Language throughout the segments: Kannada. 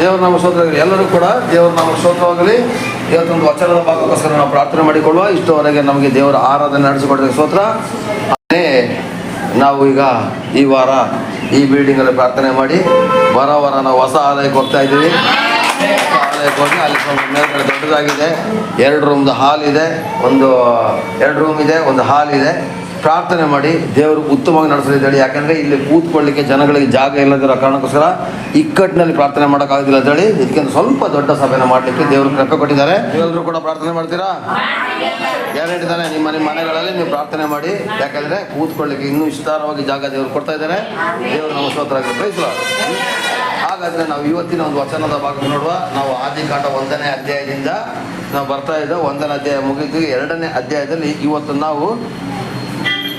ದೇವರ ನಾಮ ಸ್ತೋತ್ರ ಎಲ್ಲರೂ ಕೂಡ ದೇವರ ನಾಮ ಸ್ತೋತ್ರವಾಗಲಿ. ಇವತ್ತೊಂದು ವಚನದ ಭಾಗಕ್ಕೋಸ್ಕರ ನಾವು ಪ್ರಾರ್ಥನೆ ಮಾಡಿಕೊಳ್ಳುವ. ಇಷ್ಟವರೆಗೆ ನಮಗೆ ದೇವರ ಆರಾಧನೆ ನಡೆಸಿಕೊಟ್ಟಿದೆ ಸ್ತೋತ್ರ. ನಾವು ಈಗ ಈ ವಾರ ಈ ಬಿಲ್ಡಿಂಗಲ್ಲಿ ಪ್ರಾರ್ಥನೆ ಮಾಡಿ ವಾರ ವಾರ ನಾವು ಹೊಸ ಆಲಯಕ್ಕೆ ಹೋಗ್ತಾ ಇದ್ದೀವಿ. ಹೋಗಿ ಅಲ್ಲಿ ಮೇಲ್ಗಡೆ ದೊಡ್ಡದಾಗಿದೆ. ಎರಡು ರೂಮ್ದು ಹಾಲ್ ಇದೆ. ಒಂದು, ಎರಡು ರೂಮ್ ಇದೆ, ಒಂದು ಹಾಲ್ ಇದೆ. ಪ್ರಾರ್ಥನೆ ಮಾಡಿ ದೇವರು ಉತ್ತಮವಾಗಿ ನಡೆಸಲಿದ್ದಾಳೆ ಯಾಕೆಂದರೆ ಇಲ್ಲಿ ಕೂತ್ಕೊಳ್ಳಿಕ್ಕೆ ಜನಗಳಿಗೆ ಜಾಗ ಇಲ್ಲದಿರೋ ಕಾರಣಕ್ಕೋಸ್ಕರ ಇಕ್ಕಟ್ಟಿನಲ್ಲಿ ಪ್ರಾರ್ಥನೆ ಮಾಡೋಕ್ಕಾಗೋದಿಲ್ಲ ಅಂತೇಳಿ ಇದಕ್ಕಿಂತ ಸ್ವಲ್ಪ ದೊಡ್ಡ ಸಭೆನ ಮಾಡಲಿಕ್ಕೆ ದೇವರು ಕೃಪೆ ಕೊಟ್ಟಿದ್ದಾರೆ. ಎಲ್ಲರೂ ಕೂಡ ಪ್ರಾರ್ಥನೆ ಮಾಡ್ತೀರಾ? ಹೇಳಿದ್ದಾನೆ ನಿಮ್ಮ ನಿಮ್ಮ ಮನೆಗಳಲ್ಲಿ ನೀವು ಪ್ರಾರ್ಥನೆ ಮಾಡಿ. ಯಾಕಂದರೆ ಕೂತ್ಕೊಳ್ಳಿಕ್ಕೆ ಇನ್ನೂ ವಿಸ್ತಾರವಾಗಿ ಜಾಗ ದೇವರು ಕೊಡ್ತಾ ಇದ್ದಾರೆ. ದೇವರು ನಮ್ಮ ಸ್ತೋತ್ರ ಬಯಸುವ ಹಾಗಾದರೆ ನಾವು ಇವತ್ತಿನ ಒಂದು ವಚನದ ಭಾಗ ನೋಡುವ. ನಾವು ಆದಿಕಾಂಡ ಒಂದನೇ ಅಧ್ಯಾಯದಿಂದ ನಾವು ಬರ್ತಾ ಇದ್ದ ಒಂದನೇ ಅಧ್ಯಾಯ ಮುಗಿದು ಎರಡನೇ ಅಧ್ಯಾಯದಲ್ಲಿ ಇವತ್ತು ನಾವು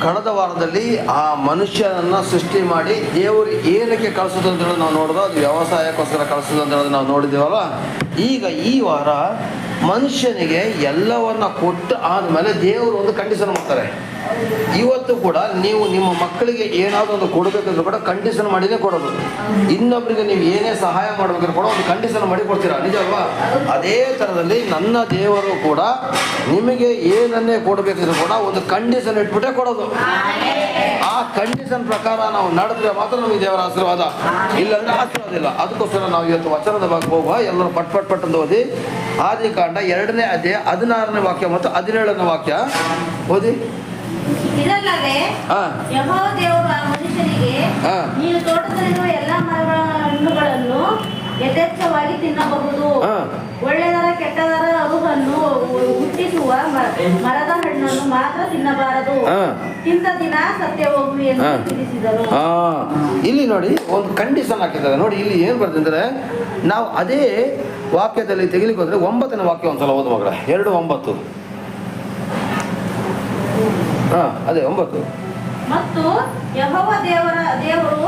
ಕಳೆದ ವಾರದಲ್ಲಿ ಆ ಮನುಷ್ಯನನ್ನ ಸೃಷ್ಟಿ ಮಾಡಿ ದೇವರು ಏನಕ್ಕೆ ಕಳಿಸೋದು ಅಂತ ಹೇಳೋದು ನಾವು ನೋಡಿದ್ರೆ ಅದು ವ್ಯವಸಾಯಕ್ಕೋಸ್ಕರ ಕಳಿಸೋದು ಅಂತ ಹೇಳೋದು ನಾವು ನೋಡಿದ್ದೇವಲ್ಲ ಈಗ ಈ ವಾರ ಮನುಷ್ಯನಿಗೆ ಎಲ್ಲವನ್ನ ಕೊಟ್ಟು ಆದಮೇಲೆ ದೇವರು ಒಂದು ಕಂಡೀಷನ್ ಮಾಡ್ತಾರೆ. ಇವತ್ತು ಕೂಡ ನೀವು ನಿಮ್ಮ ಮಕ್ಕಳಿಗೆ ಏನಾದರೂ ಒಂದು ಕೊಡಬೇಕಂದ್ರೆ ಕೂಡ ಕಂಡೀಷನ್ ಮಾಡಿನೇ ಕೊಡೋದು. ಇನ್ನೊಬ್ಬರಿಗೆ ನೀವು ಏನೇ ಸಹಾಯ ಮಾಡಬೇಕಂದ್ರೆ ಕೂಡ ಒಂದು ಕಂಡೀಷನ್ ಮಾಡಿ ಕೊಡ್ತೀರಾ? ನಿಜ ಅಲ್ವಾ? ಅದೇ ಥರದಲ್ಲಿ ನನ್ನ ದೇವರು ಕೂಡ ನಿಮಗೆ ಏನನ್ನೇ ಕೊಡಬೇಕಂದ್ರೆ ಕೂಡ ಒಂದು ಕಂಡೀಷನ್ ಇಟ್ಬಿಟ್ಟೆ ಕೊಡೋದು. ಆ ಕಂಡೀಷನ್ ಪ್ರಕಾರ ನಾವು ನಡೆದ್ರೆ ಮಾತ್ರ ನಮಗೆ ದೇವರ ಆಶೀರ್ವಾದ. ಇಲ್ಲಾಂದ್ರೆ ಆಶೀರ್ವಾದ ಇಲ್ಲ. ಅದಕ್ಕೋಸ್ಕರ ನಾವು ಇವತ್ತು ವಚನದ ಭಾಗ ಹೋಗುವ. ಎಲ್ಲರೂ ಪಟ್ ಪಟ್ ಪಟ್ ಅಂತ ಓದಿ. ಆದಿಕಾಂಡ ಎರಡನೇ ಅಧ್ಯಾಯ ಹದಿನಾರನೇ ವಾಕ್ಯ ಮತ್ತು ಹದಿನೇಳನೇ ವಾಕ್ಯ. ಓದಿ. ಇದಲ್ಲದೆ ಹಾ. ಯೆಹೋವ ದೇವರು ಆ ಮನುಷ್ಯನಿಗೆ ನೀನು ತೋಟದಲ್ಲಿರುವ ಎಲ್ಲಾ ಮರಗಳ ಹಣ್ಣುಗಳನ್ನು ಯಥೇಚ್ಛವಾಗಿ ತಿನ್ನಬಹುದು. ಒಳ್ಳೆಯದರ ಕೆಟ್ಟದರ ಅರುಹನ್ನು ಹುಟ್ಟಿಸುವ ಮರದ ಹಣ್ಣನ್ನು ಮಾತ್ರ ತಿನ್ನಬಾರದು. ತಿಂದ ದಿನ ಸತ್ಯ ಹೋಗುವಿ ಎಂದು ತಿಳಿಸಿದರು ಇಲ್ಲಿ ನೋಡಿ ಒಂದು ಕಂಡೀಷನ್ ಹಾಕಿದ್ದಾರೆ. ನೋಡಿ ಇಲ್ಲಿ ಏನು ಬರ್ತಂದ್ರೆ ನಾವು ಅದೇ ವಾಕ್ಯದಲ್ಲಿ ತೆಗಿಲಿಕ್ಕೆ ಹೋದ್ರೆ ಒಂಬತ್ತನೇ ವಾಕ್ಯ ಒಂದ್ಸಲ ಓದು ಮಗಳ. ಎರಡು ಒಂಬತ್ತು. ಹಾ ಅದೇ ಒಂಬತ್ತು. ಮತ್ತು ಯಹೋವ ದೇವರ ದೇವರು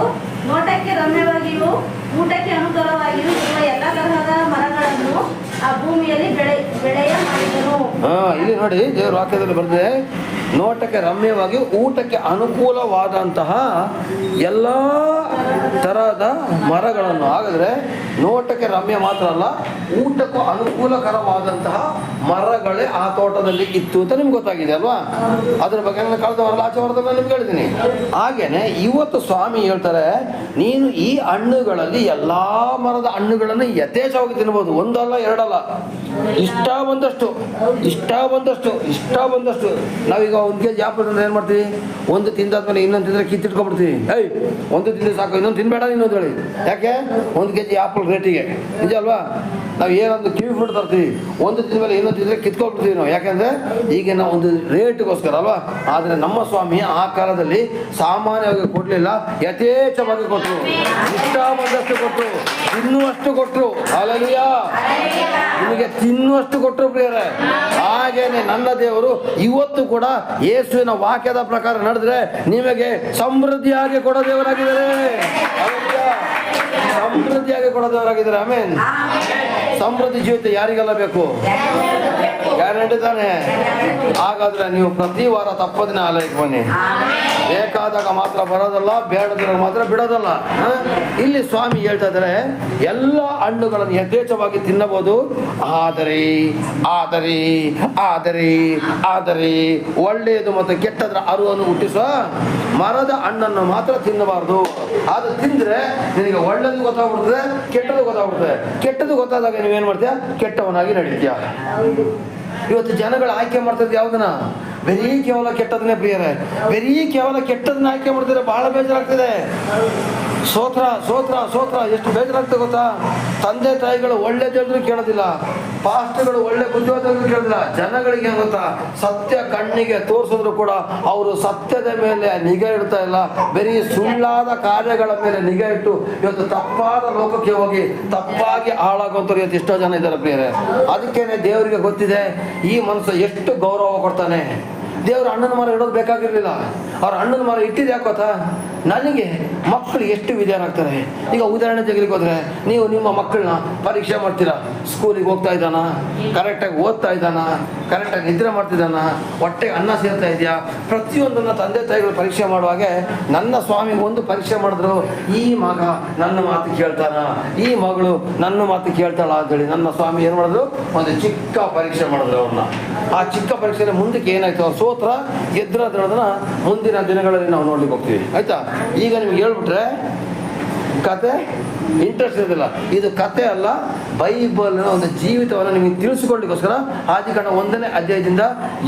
ನೋಟಕ್ಕೆ ರಮ್ಯವಾಗಿಯೂ ಊಟಕ್ಕೆ ಅನುಕೂಲವಾಗಿಯೂ ಇರುವ ಎಲ್ಲ ತರಹದ ಮರಗಳನ್ನು ಆ ಭೂಮಿಯಲ್ಲಿ ಬೆಳೆ ಬೆಳೆಯ ಮಾಡಿದನು. ಹಾ ಇಲ್ಲಿ ನೋಡಿ ದೇವರ ವಾಕ್ಯದಲ್ಲಿ ಬರ್ತದೆ ನೋಟಕ್ಕೆ ರಮ್ಯವಾಗಿ ಊಟಕ್ಕೆ ಅನುಕೂಲವಾದಂತಹ ಎಲ್ಲ ತರಹದ ಮರಗಳನ್ನು. ಹಾಗಾದರೆ ನೋಟಕ್ಕೆ ರಮ್ಯ ಮಾತ್ರ ಅಲ್ಲ, ಊಟಕ್ಕೂ ಅನುಕೂಲಕರವಾದಂತಹ ಮರಗಳೇ ಆ ತೋಟದಲ್ಲಿ ಇತ್ತು ಅಂತ ನಿಮ್ಗೆ ಗೊತ್ತಾಗಿದೆ ಅಲ್ವಾ? ಅದ್ರ ಬಗ್ಗೆ ನಾನು ಕಳೆದ ವಾರ ಆಚೆ ನಾನು ನಿಮ್ಗೆ ಹೇಳಿದ್ದೀನಿ. ಹಾಗೇನೆ ಇವತ್ತು ಸ್ವಾಮಿ ಹೇಳ್ತಾರೆ, ನೀನು ಈ ಹಣ್ಣುಗಳಲ್ಲಿ ಎಲ್ಲಾ ಮರದ ಹಣ್ಣುಗಳನ್ನು ಯಥೇಚ್ಛವಾಗಿ ತಿನ್ಬೋದು. ಒಂದಲ್ಲ ಎರಡಲ್ಲ. ಇಷ್ಟ ಬಂದಷ್ಟು ಇಷ್ಟ ಬಂದಷ್ಟು ಇಷ್ಟ ಬಂದಷ್ಟು. ನಾವೀಗ ಒಂದು ಕೆ ಜಿ ಆಪಲ್ ಅಂದ್ರೆ ಏನು ಮಾಡ್ತೀವಿ? ಒಂದು ತಿಂದಾದ್ಮೇಲೆ ಇನ್ನೊಂದು ತಿಂದರೆ ಕಿತ್ತಿಟ್ಕೊಬಿಡ್ತೀವಿ ಏಯ್, ಒಂದು ತಿಂದ್ರೆ ಸಾಕು, ಇನ್ನೊಂದು ತಿನ್ಬೇಡ ಇನ್ನೊಂದು ಹೇಳಿ ಯಾಕೆ? ಒಂದು ಕೆ ಜಿ ಆಪಲ್ ರೇಟಿಗೆ. ನಿಜ ಅಲ್ವಾ? ನಾವು ಏನೊಂದು ಕಿವಿ ಫುಡ್ ತರ್ತೀವಿ. ಒಂದು ತಿಂದ್ಮೇಲೆ ಇನ್ನೊಂದು ತಿಂದರೆ ಕಿತ್ಕೊಳ್ಬಿಡ್ತೀವಿ ನಾವು. ಯಾಕೆಂದರೆ ಈಗ ನಾವು ಒಂದು ರೇಟ್ಗೋಸ್ಕರ ಅಲ್ವಾ? ಆದರೆ ನಮ್ಮ ಸ್ವಾಮಿ ಆ ಕಾಲದಲ್ಲಿ ಸಾಮಾನ್ಯವಾಗಿ ಕೊಡಲಿಲ್ಲ, ಯಥೇಚ್ಛವಾಗಿ ಕೊಟ್ಟರು ಇಷ್ಟ ಬಂದಷ್ಟು ಕೊಟ್ಟರು ತಿನ್ನುವಷ್ಟು ಕೊಟ್ಟರು ಅಲಲಿಯ ನಿಮಗೆ ತಿನ್ನುವಷ್ಟು ಕೊಟ್ಟರು ಪ್ರಿಯರೇ. ಹಾಗೇನೆ ನನ್ನ ದೇವರು ಇವತ್ತು ಕೂಡ ಯೇಸುವಿನ ವಾಕ್ಯದ ಪ್ರಕಾರ ನಡೆದ್ರೆ ನಿಮಗೆ ಸಮೃದ್ಧಿಯಾಗಿ ಕೊಡೋ ದೇವರಾಗಿದ್ದಾರೆ. ಸಮೃದ್ಧಿಯಾಗಿ ಕೊಡೋ ದೇವರಾಗಿದ್ದಾರೆ ಆಮೇನ್ ಸಮೃದ್ಧಿ ಜೀವಿತ ಯಾರಿಗೆಲ್ಲ ಬೇಕು ಯಾರು ನಡೀತಾನೆ ಹಾಗಾದ್ರೆ ನೀವು ಪ್ರತಿ ವಾರ ತಪ್ಪದಿನ ಆಲಯಕ್ಕೆ ಬನ್ನಿ. ಬೇಕಾದಾಗ ಮಾತ್ರ ಬರೋದಲ್ಲ ಬೇಡದಾಗ ಮಾತ್ರ ಬಿಡೋದಲ್ಲ. ಇಲ್ಲಿ ಸ್ವಾಮಿ ಹೇಳ್ತಾ ಇದ್ದಾರೆ ಎಲ್ಲ ಹಣ್ಣುಗಳನ್ನು ಯಥೇಚ್ಛವಾಗಿ ತಿನ್ನಬಹುದು. ಆದರೆ ಆದರೆ ಆದರೆ ಆದರೆ ಒಳ್ಳೆಯದು ಮತ್ತು ಕೆಟ್ಟದ್ರ ಅರುವನ್ನು ಹುಟ್ಟಿಸುವ ಮರದ ಹಣ್ಣನ್ನು ಮಾತ್ರ ತಿನ್ನಬಾರದು. ಅದು ತಿಂದ್ರೆ ನಿನಗೆ ಒಳ್ಳೆಯದು ಗೊತ್ತಾಗ್ಬಿಡ್ತದೆ ಕೆಟ್ಟದ್ದು ಗೊತ್ತಾಗ್ಬಿಡ್ತದೆ. ಕೆಟ್ಟದ್ದು ಗೊತ್ತಾದಾಗ ನೀವೇನು ಮಾಡ್ತೀಯ? ಕೆಟ್ಟವನಾಗಿ ನಡೀತೀಯ? ಇವತ್ತು ಜನಗಳು ಆಯ್ಕೆ ಮಾಡ್ತದೆ ಯಾವ್ದನ್ನ? ಬರೀ ಕೇವಲ ಕೆಟ್ಟದನ್ನೇ ಪ್ರಿಯರೇ. ಬರೀ ಕೇವಲ ಕೆಟ್ಟದನ್ನ ಆಯ್ಕೆ ಮಾಡ್ತಿದ್ರೆ ಬಹಳ ಬೇಜಾರಾಗ್ತಿದೆ. ಸೋತ್ರ ಸೋತ್ರ ಸೋತ್ರ, ಎಷ್ಟು ಬೇಜಾರಾಗ್ತದೆ ಗೊತ್ತಾ? ತಂದೆ, ತಾಯಿಗಳು ಒಳ್ಳೆ ಜನರು ಕೇಳೋದಿಲ್ಲ. ಪಾಸ್ಟ್ಗಳು ಒಳ್ಳೆ ಬುದ್ಧಿವಂತರು ಕೇಳೋದಿಲ್ಲ. ಜನಗಳಿಗೆ ಗೊತ್ತಾ? ಸತ್ಯ ಕಣ್ಣಿಗೆ ತೋರಿಸಿದ್ರು ಕೂಡ ಅವರು ಸತ್ಯದ ಮೇಲೆ ನಿಗಾ ಇಡ್ತಾ ಇಲ್ಲ. ಬರೀ ಸುಳ್ಳಾದ ಕಾರ್ಯಗಳ ಮೇಲೆ ನಿಗಾ ಇಟ್ಟು ಇವತ್ತು ತಪ್ಪಾದ ಲೋಕಕ್ಕೆ ಹೋಗಿ ತಪ್ಪಾಗಿ ಹಾಳಾಗುವಂಥವ್ರು ಇವತ್ತು ಎಷ್ಟೋ ಜನ ಇದ್ದಾರೆ ಪ್ರಿಯರೇ. ಅದಕ್ಕೇನೆ ದೇವರಿಗೆ ಗೊತ್ತಿದೆ, ಈ ಮನಸ್ಸು ಎಷ್ಟು ಗೌರವ ಕೊಡ್ತಾನೆ. ದೇವ್ರ ಅಣ್ಣನ ಮರ ಇಡೋದು ಬೇಕಾಗಿರ್ಲಿಲ್ಲ. ಅವ್ರ ಅಣ್ಣನ ಮರ ಇಟ್ಟಿದ್ದು ಯಾಕೆ ಗೊತ್ತಾ? ನನಗೆ ಮಕ್ಕಳು ಎಷ್ಟು ವಿದ್ಯಾರಾಗ್ತಾರೆ ಈಗ ಉದಾಹರಣೆ ತೆಗೆದುಕೋದ್ರೆ ನೀವು ನಿಮ್ಮ ಮಕ್ಕಳನ್ನ ಪರೀಕ್ಷೆ ಮಾಡ್ತೀರಾ? ಸ್ಕೂಲಿಗೆ ಹೋಗ್ತಾ ಇದ್ದಾನ? ಕರೆಕ್ಟಾಗಿ ಓದ್ತಾ ಇದ್ದಾನ? ಕರೆಕ್ಟಾಗಿ ನಿದ್ರೆ ಮಾಡ್ತಿದ್ದಾನ? ಹೊಟ್ಟೆಗೆ ಅನ್ನ ಸೇರ್ತಾ ಇದೆಯಾ? ಪ್ರತಿಯೊಂದನ್ನ ತಂದೆ ತಾಯಿಗಳು ಪರೀಕ್ಷೆ ಮಾಡುವಾಗೆ ನನ್ನ ಸ್ವಾಮಿ ಒಂದು ಪರೀಕ್ಷೆ ಮಾಡಿದ್ರು, ಈ ಮಗ ನನ್ನ ಮಾತು ಕೇಳ್ತಾನ? ಈ ಮಗಳು ನನ್ನ ಮಾತು ಕೇಳ್ತಾಳ ಅಂತೇಳಿ ನನ್ನ ಸ್ವಾಮಿ ಏನು ಮಾಡಿದ್ರು? ಒಂದು ಚಿಕ್ಕ ಪರೀಕ್ಷೆ ಮಾಡಿದ್ರು ಅವ್ರನ್ನ. ಆ ಚಿಕ್ಕ ಪರೀಕ್ಷೆಯಲ್ಲಿ ಮುಂದಕ್ಕೆ ಏನಾಯ್ತು? ಅವ್ರು ಸೋತ್ರ ಗೆದ್ರ ಮುಂದಿನ ಮುಂದಿನ ದಿನಗಳಲ್ಲಿ ನಾವು ನೋಡ್ಲಿಕ್ಕೆ ಹೋಗ್ತೀವಿ. ಆಯ್ತಾ? ಈಗ ನಿಮ್ಗೆ ಹೇಳ್ಬಿಟ್ರೆ ಕತೆ ಇಂಟ್ರೆಸ್ಟ್ ಇರೋದಿಲ್ಲ. ಇದು ಕತೆ ಅಲ್ಲ, ಬೈಬಲ್ನ ಒಂದು ಜೀವಿತವನ್ನು ನಿಮಗೆ ತಿಳಿಸಿಕೊಳ್ಳಿಕ್ಕೋಸ್ಕರ ಆದಿಕಾಂಡ ಒಂದನೇ ಅಧ್ಯಾಯದಿಂದ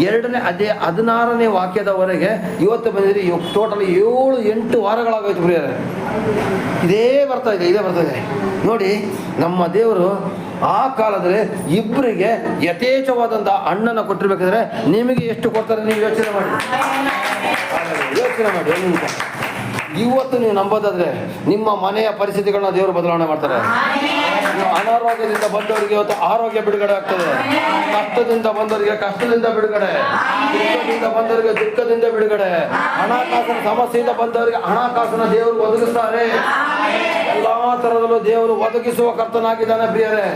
ಎರಡನೇ ಅಧ್ಯಾಯ ಹದಿನಾರನೇ ವಾಕ್ಯದವರೆಗೆ ಇವತ್ತು ಬಂದಿದ್ರೆ ಟೋಟಲ್ ಏಳು, ಎಂಟು ವಾರಗಳಾಗೋಯ್ತು ಪ್ರಿಯರೇ. ಇದೇ ಬರ್ತಾ ಇದೆ, ಇದೇ ಬರ್ತಾ ಇದೆ. ನೋಡಿ, ನಮ್ಮ ದೇವರು ಆ ಕಾಲದಲ್ಲಿ ಇಬ್ಬರಿಗೆ ಯಥೇಚ್ಛವಾದಂಥ ಅಣ್ಣನ ಕೊಟ್ಟಿರ್ಬೇಕಾದ್ರೆ ನಿಮಗೆ ಎಷ್ಟು ಕೊಡ್ತಾರೆ? ನೀವು ಯೋಚನೆ ಮಾಡಿ. ಯೋಚನೆ ಮಾಡಿ ಇವತ್ತು ನೀವು ನಂಬೋದಾದ್ರೆ ನಿಮ್ಮ ಮನೆಯ ಪರಿಸ್ಥಿತಿಗಳನ್ನ ದೇವರು ಬದಲಾವಣೆ ಮಾಡ್ತಾರೆ. ಅನಾರೋಗ್ಯದಿಂದ ಬಂದವರಿಗೆ ಇವತ್ತು ಆರೋಗ್ಯ ಬಿಡುಗಡೆ ಆಗ್ತದೆ. ಕಷ್ಟದಿಂದ ಬಂದವರಿಗೆ ಕಷ್ಟದಿಂದ ಬಿಡುಗಡೆ. ದುಃಖದಿಂದ ಬಂದವರಿಗೆ ದುಃಖದಿಂದ ಬಿಡುಗಡೆ. ಹಣಕಾಸಿನ ಸಮಸ್ಯೆಯಿಂದ ಬಂದವರಿಗೆ ಹಣಕಾಸಿನ ದೇವರು ಒದಗಿಸ್ತಾರೆ. ಎಲ್ಲಾ ತರದಲ್ಲೂ ದೇವರು ಒದಗಿಸುವ ಕರ್ತನಾಗಿದ್ದಾನೆ ಪ್ರಿಯರೇ.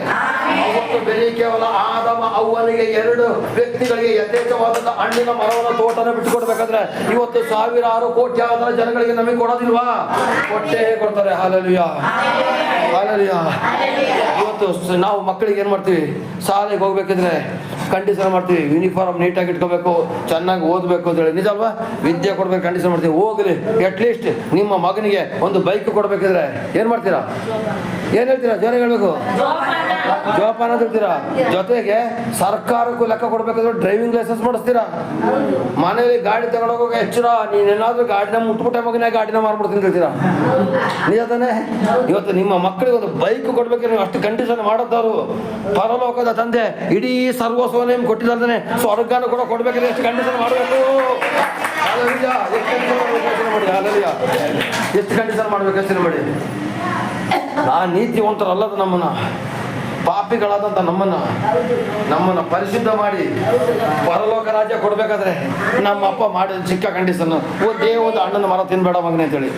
ಅವತ್ತು ಬೆಲೆ ಕೇವಲ ಆದಮ ಅವ್ವನಿಗೆ ಎರಡು ವ್ಯಕ್ತಿಗಳಿಗೆ ಯಥೇಚ್ಛವಾದಂತ ಹಣ್ಣಿನ ಮರವನ್ನ ತೋಟನ ಬಿಟ್ಟುಕೊಡ್ಬೇಕಾದ್ರೆ ಇವತ್ತು ಸಾವಿರಾರು ಕೋಟಿ ಆದ ಜನಗಳಿಗೆ ನಮಗೆ ಕೊಡೋದಿಲ್ವಾ? ಕೊಟ್ಟೇ ಕೊಡ್ತಾರೆ. ಹಾಲಲಿಯ ಹಾಲಲಿಯ ಇವತ್ತು ನಾವು ಮಕ್ಕಳಿಗೆ ಏನ್ ಮಾಡ್ತೀವಿ? ಶಾಲೆಗೆ ಹೋಗ್ಬೇಕಿದ್ರೆ ಕಂಡೀಷನ್ ಮಾಡ್ತೀವಿ. ಯೂನಿಫಾರ್ಮ್ ನೀಟಾಗಿ ಇಟ್ಕೋಬೇಕು, ಚೆನ್ನಾಗಿ ಓದಬೇಕು ಅಂತ ಹೇಳಿ. ನಿಜ ಅಲ್ವಾ? ವಿದ್ಯೆ ಕೊಡ್ಬೇಕು ಕಂಡೀಷನ್ ಮಾಡ್ತೀವಿ. ಹೋಗಲಿ. ಅಟ್ಲೀಸ್ಟ್ ನಿಮ್ಮ ಮಗನಿಗೆ ಒಂದು ಬೈಕ್ ಕೊಡಬೇಕಿದ್ರೆ ಏನ್ ಮಾಡ್ತೀರಾ? ಏನ್ ಹೇಳ್ತೀರಾ? ಜೋರ ಹೇಳ್ಬೇಕು. ಜೋಪಾನ ಹೇಳ್ತೀರಾ? ಜೊತೆಗೆ ಸರ್ಕಾರಕ್ಕೂ ಲೆಕ್ಕ ಕೊಡ್ಬೇಕಾದ್ರೆ ಡ್ರೈವಿಂಗ್ ಲೈಸೆನ್ಸ್ ಮಾಡಿಸ್ತೀರಾ? ಮನೇಲಿ ಗಾಡಿ ತಗೊಂಡೋಗೋಕೆ ಎಚ್ಚರ? ನೀನೇನಾದ್ರೂ ಗಾಡಿನ ಮುಟ್ಬಿಟ್ಟೆ ಮಗನೇ ಗಾಡಿನ ಮಾರ್ಬಿಡ್ತೀನಿ ಹೇಳ್ತೀರಾ? ನಿಜ ತಾನೇ? ಇವತ್ತು ನಿಮ್ಮ ಮಕ್ಕಳಿಗೆ ಒಂದು ಬೈಕ್ ಕೊಡ್ಬೇಕು ನೀವು ಅಷ್ಟು ಕಂಡೀಷನ್ ಮಾಡೋದವರು. ಪರಲೋಕದ ತಂದೆ, ಇಡೀ ಸರ್ವಸ್ವನೇ ನಿಮ್ಗೆ ಕೊಟ್ಟಿದ್ದಾನೆ ಸ್ವರ್ಗನ ಕೂಡ ಕೊಡ್ಬೇಕಂದ್ರೆ ಎಷ್ಟು ಕಂಡೀಷನ್ ಮಾಡಬೇಕು? ಎಷ್ಟು ಕಂಡೀಷನ್ ಮಾಡ್ಬೇಕು ಯೋಚನೆ ಮಾಡಿ ನಾ ನೀತಿವಂತರಲ್ಲದ ನಮ್ಮನ್ನ. ಪಾಪಿಗಳಾದಂಥ ನಮ್ಮನ್ನ ನಮ್ಮನ್ನ ಪರಿಶುದ್ಧ ಮಾಡಿ ಪರಲೋಕ ರಾಜ್ಯ ಕೊಡ್ಬೇಕಾದ್ರೆ ನಮ್ಮ ಅಪ್ಪ ಮಾಡಿದ ಚಿಕ್ಕ ಕಂಡೀಷನ್ ಒಂದೇ ಒಂದು ಅಣ್ಣನ ಮರ ತಿನ್ಬೇಡ ಮಗನೇ ಅಂತೇಳಿ.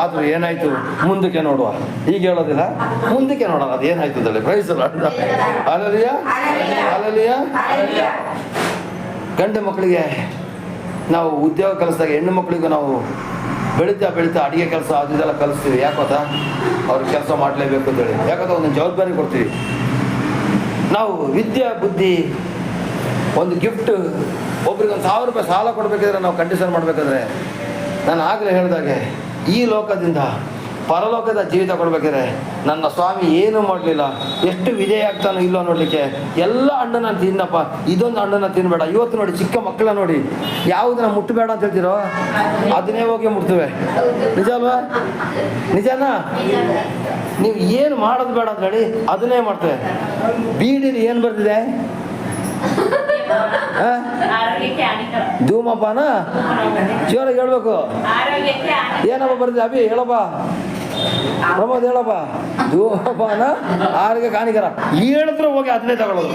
ಆದ್ರೂ ಏನಾಯ್ತು? ಮುಂದಕ್ಕೆ ನೋಡುವ. ಈಗ ಹೇಳೋದಿಲ್ಲ? ಮುಂದಕ್ಕೆ ನೋಡೋಣ. ಅದು ಏನಾಯ್ತು ಅಂತೇಳಿ. ಪ್ರೈಸ್ ಅಲ್ಲಲಿಯ ಅಲ್ಲಲಿಯ ಗಂಡು ಮಕ್ಕಳಿಗೆ ನಾವು ಉದ್ಯೋಗ ಕಲಿಸಿದಾಗ ಹೆಣ್ಣು ಮಕ್ಕಳಿಗೂ ನಾವು ಬೆಳೀತಾ ಬೆಳೀತಾ ಅಡಿಗೆ ಕೆಲಸ ಅದು ಇದೆಲ್ಲ ಕಲಿಸ್ತೀವಿ. ಯಾಕೋತ ಅವ್ರಿಗೆ ಕೆಲಸ ಮಾಡಲೇಬೇಕು ಅಂತೇಳಿ. ಯಾಕೋತ ಒಂದು ಜವಾಬ್ದಾರಿ ಕೊಡ್ತೀವಿ. ನಾವು ವಿದ್ಯಾ ಬುದ್ಧಿ ಒಂದು ಗಿಫ್ಟ್ ಒಬ್ರಿಗೆ ಒಂದು ಸಾವಿರ ರೂಪಾಯಿ ಸಾಲ ಕೊಡಬೇಕಿದ್ರೆ ನಾವು ಕಂಡೀಷನ್ ಮಾಡಬೇಕಾದ್ರೆ ನಾನು ಆಗಲೇ ಹೇಳಿದಾಗೆ ಈ ಲೋಕದಿಂದ ಪರಲೋಕದ ಜೀವಿತ ಕೊಡ್ಬೇಕಾದ್ರೆ ನನ್ನ ಸ್ವಾಮಿ ಏನು ಮಾಡಲಿಲ್ಲ? ಎಷ್ಟು ವಿಜಯ ಆಗ್ತಾನೋ ಇಲ್ಲೋ ನೋಡಲಿಕ್ಕೆ? ಎಲ್ಲ ಅಣ್ಣನ ತಿನ್ನಪ್ಪ. ಇದೊಂದು ಹಣ್ಣನ್ನ ತಿನ್ನಬೇಡ ಇವತ್ತು ನೋಡಿ ಚಿಕ್ಕ ಮಕ್ಕಳ ನೋಡಿ. ಯಾವುದನ್ನ ಮುಟ್ಟಬೇಡ ಅಂತ ಹೇಳ್ತಿರೋ? ಅದನ್ನೇ ಹೋಗಿ ಮುಟ್ತವೆ. ನಿಜ ಅಲ್ವಾ? ನಿಜನಾ? ನೀವು ಏನು ಮಾಡೋದು ಬೇಡ ಅಂತ ಹೇಳಿ ಅದನ್ನೇ ಮಾಡ್ತೇವೆ. ಬೀಡಿಲಿ ಏನು ಬರ್ತಿದೆ? ಧೂಮಪಾನ? ಜೋರಾಗಿ ಹೇಳ್ಬೇಕು. ಏನಪ್ಪ ಬರ್ತಿದೆ ಅಭಿ? ಹೇಳಪ್ಪ. ಪ್ರಮೋದ್ ಹೇಳಪ್ಪ. ಧೂಮಪಾನ ಆರೋಗ್ಯ ಕಾಣಿಕರ ಹೇಳಿದ್ರೆ ಹೋಗಿ ಅದನ್ನೇ ತಗೊಳ್ಳೋದು.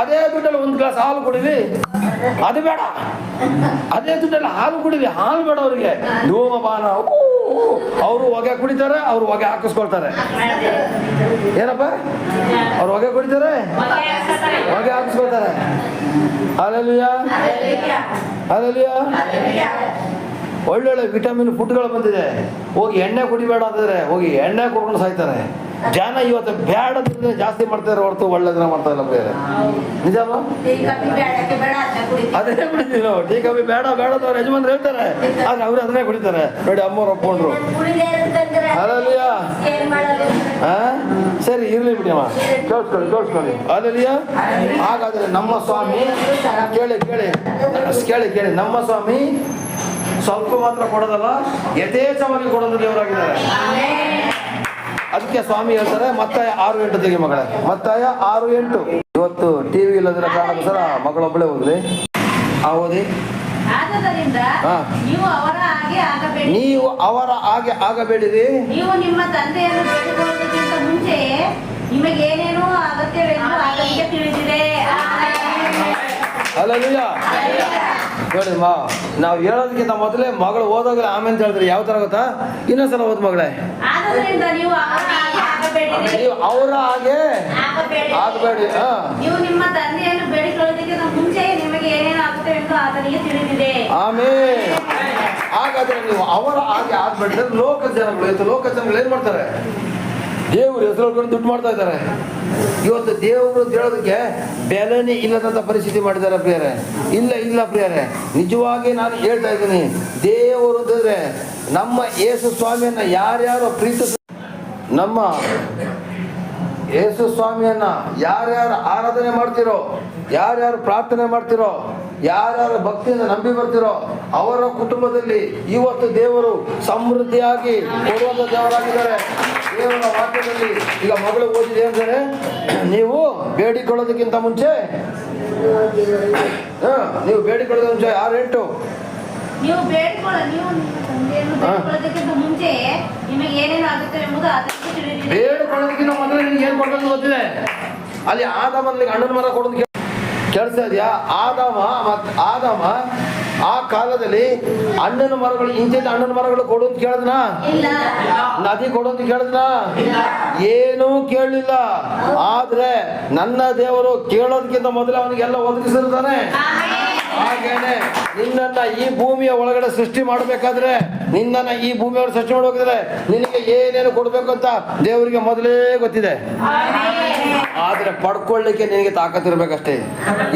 ಅದೇ ದುಡ್ಡಲ್ಲಿ ಒಂದು ಗ್ಲಾಸ್ ಹಾಲು ಕುಡಿವಿ ಅದು ಬೇಡ. ಅದೇ ದುಡ್ಡಲ್ಲಿ ಹಾಲು ಕುಡಿವಿ ಹಾಲು ಬೇಡ ಅವರಿಗೆ. ಧೂಮಪಾನ ಅವರು ಹೊಗೆ ಕುಡಿತಾರೆ ಅವ್ರು ಹೊಗೆ ಹಾಕಿಸ್ಕೊಳ್ತಾರೆ. ಏನಪ್ಪ? ಅವ್ರು ಹೊಗೆ ಕುಡಿತಾರೆ. ಹೊಗೆ ಹಾಕಿಸ್ಕೊಳ್ತಾರೆ. ಅಲ್ಲಲ್ಲಿಯ ಅಲ್ಲಲ್ಲಿಯ ಒಳ್ಳೊಳ್ಳೆ ವಿಟಮಿನ್ ಫುಡ್ಗಳು ಬಂದಿದೆ. ಹೋಗಿ ಎಣ್ಣೆ ಕುಡಿಬೇಡ ಅಂತಂದರೆ ಹೋಗಿ ಎಣ್ಣೆ ಕುಡ್ಕೊಂಡು ಸಾಯ್ತಾರೆ. ಜನ ಇವತ್ತು ಬೇಡದ್ರೆ ಜಾಸ್ತಿ ಮಾಡ್ತಾರೆ ಹೊರತು ಒಳ್ಳೆದನ್ನ ಮಾಡ್ತಾ ಇಲ್ಲ ಬೇರೆ ನಿಜವಾ ಅದೇ ಕುಡಿತೀವಿ ನಾವು. ಟೀ ಕಾಫಿ ಬೇಡ ಬೇಡ ಅಂತ ಅವ್ರ ಯಜಮಾನ್ರು ಹೇಳ್ತಾರೆ. ಆದ್ರೆ ಅವ್ರು ಅದನ್ನೇ ಕುಡಿತಾರೆ. ನೋಡಿ ಅಮ್ಮವ್ರು ಒಪ್ಕೊಂಡ್ರು. ಅಲ್ಲಲ್ಲಿಯ? ಹಾ ಸರಿ ಇರ್ಲಿ ಬಿಡಿ ಅಮ್ಮ. ಕೇಳಿಸ್ಕೊಳ್ಳಿ ಕೇಳಿಸ್ಕೊಳ್ಳಿ. ಅಲ್ಲಲ್ಲಿಯ? ಹಾಗಾದ್ರೆ ನಮ್ಮ ಸ್ವಾಮಿ ಕೇಳಿ ಕೇಳಿ. ಕೇಳಿ ಕೇಳಿ. ನಮ್ಮ ಸ್ವಾಮಿ ಸ್ವಲ್ಪ ಮಾತ್ರ ಕೊಡೋದಲ್ಲ ಯಥೇಚ್ಛವಾಗಿ ಕೊಡೋದು ದೇವರಾಗಿದ್ದಾರೆ. ಅದಕ್ಕೆ ಸ್ವಾಮಿ ಹೇಳ್ತಾರೆ ಮತ್ತಾಯ ಆರು ಎಂಟು ತೆಗಿ ಮಗಳೇ. ಮತ್ತಾಯ ಆರು ಎಂಟು. ಇವತ್ತು ಟಿವಿ ಇಲ್ಲದಿರೋ ಕಾರಣಕ್ಕೋಸ್ಕರ ಮಗಳೊಬ್ಬಳೇ ಹೋದ್ರಿ ಆ ಓದಿ. ನೀವು ಅವರ ಹಾಗೆ ಆಗಬೇಡಿರಿ. ನೀವು ನಿಮ್ಮ ತಂದೆಯನ್ನು ಬೇಡಿಕೊಳ್ಳುವುದಕ್ಕಿಂತ ಮುಂಚೆಯೇ ನಿಮಗೇನೇನೋ ಅಗತ್ಯವೆಂದು ಆತನಿಗೆ ತಿಳಿದಿದೆ. ಅಲ್ಲಲ್ಲಿಯ ನೋಡಿ ಮಾ ನಾವು ಹೇಳೋದಕ್ಕಿಂತ ಮೊದಲೇ ಮಗಳು ಓದೋಗಲ್ಲ ಆಮೇಲೆ ಹೇಳಿದ್ರಿ ಯಾವ ಥರ ಗೊತ್ತಾ? ಇನ್ನೊಂದ್ಸಲ ಓದ್ ಮಗಳೇ. ನೀವು ಅವರ ಹಾಗೆ ಆಗಬೇಡಿ. ಆಮೇಲೆ ಹಾಗಾದ್ರೆ ನೀವು ಅವರ ಹಾಗೆ ಆಗ್ಬೇಡಿದ್ರೆ ಲೋಕ ಜನಗಳು ಲೋಕ ಜನಗಳು ಏನ್ ಮಾಡ್ತಾರೆ? ದೇವ್ರ ಹೆಸರು ದುಡ್ಡು ಮಾಡ್ತಾ ಇದ್ದಾರೆ. ಇವತ್ತು ದೇವರು ಅಂತ ಹೇಳೋದಕ್ಕೆ ಬೆಲೆನೇ ಇಲ್ಲದಂತ ಪರಿಸ್ಥಿತಿ ಮಾಡಿದ್ದಾರೆ ಪ್ರಿಯರೇ. ಇಲ್ಲ ಇಲ್ಲ ಪ್ರಿಯರೇ. ನಿಜವಾಗಿ ನಾನು ಹೇಳ್ತಾ ಇದ್ದೀನಿ, ದೇವರು ಅಂತಂದ್ರೆ ನಮ್ಮ ಯೇಸು ಸ್ವಾಮಿಯನ್ನ ಯಾರ್ಯಾರು ಪ್ರೀತಿಸ ನಮ್ಮ ಯೇಸು ಸ್ವಾಮಿಯನ್ನ ಯಾರ್ಯಾರು ಆರಾಧನೆ ಮಾಡ್ತಿರೋ, ಯಾರ್ಯಾರು ಪ್ರಾರ್ಥನೆ ಮಾಡ್ತಿರೋ ಯಾರ್ಯಾರು ಭಕ್ತಿಯಿಂದ ನಂಬಿ ಬರ್ತಿರೋ ಅವರ ಕುಟುಂಬದಲ್ಲಿ ಇವತ್ತು ದೇವರು ಸಮೃದ್ಧಿಯಾಗಿ ಕೊಡುವಂತ ದೇವರಾಗಿದ್ದಾರೆ. ದೇವರ ವಾಕ್ಯದಲ್ಲಿ ಈಗ ಮಗಳು ಓದಿದೆ ಅಂದರೆ ನೀವು ಬೇಡಿಕೊಳ್ಳೋದಕ್ಕಿಂತ ಮುಂಚೆ ಹ, ನೀವು ಬೇಡಿಕೊಳ್ಳೋದ ಮುಂಚೆ ಆರು ಎಂಟು ನೀವು ಮುಂಚೆ ನಿಮಗೆ ಏನೇನು ಆಗುತ್ತೆ ಎಂಬುದು ಬೇಡಿಕೊಳ್ಳೋದಕ್ಕಿಂತ ಮೊದಲು ನಿಮ್ಗೆ ಏನು ಕೊಡೋದು ಗೊತ್ತಿದೆ? ಅಲ್ಲಿ ಆದಮನಿಗೆ ಹಣ್ಣನ ಮರ ಕೊಡೋದು ಕೇ- ಕೇಳಿಸ್ತಾ ಇದೆಯಾ ಆದಮ ಮತ್ತು ಆದಾಮ ಆ ಕಾಲದಲ್ಲಿ ಅಣ್ಣನ ಮರಗಳು ಇಂಚಿದ ಅಣ್ಣನ ಮರಗಳು ಕೊಡು ಅಂತ ಕೇಳಿದ್ನ? ನದಿ ಕೊಡು ಅಂತ ಕೇಳಿದ್ನ? ಏನೂ ಕೇಳಲಿಲ್ಲ. ಆದ್ರೆ ನನ್ನ ದೇವರು ಕೇಳೋದಕ್ಕಿಂತ ಮೊದಲು ಅವನಿಗೆಲ್ಲ ಒದಗಿಸಿರ್ತಾನೆ. ಹಾಗೇನೆ ನಿನ್ನನ್ನ ಈ ಭೂಮಿಯ ಒಳಗಡೆ ಸೃಷ್ಟಿ ಮಾಡಬೇಕಾದ್ರೆ ನಿನ್ನನ್ನ ಈ ಭೂಮಿಯೊಳಗೆ ಸೃಷ್ಟಿ ಮಾಡಬೇಕಾದ್ರೆ ನಿನಗೆ ಏನೇನು ಕೊಡಬೇಕು ಅಂತ ದೇವರಿಗೆ ಮೊದಲೇ ಗೊತ್ತಿದೆ. ಆದ್ರೆ ಪಡ್ಕೊಳ್ಳಿಕ್ಕೆ ನಿನಗೆ ತಾಕತ್ತಿರ್ಬೇಕಷ್ಟೇ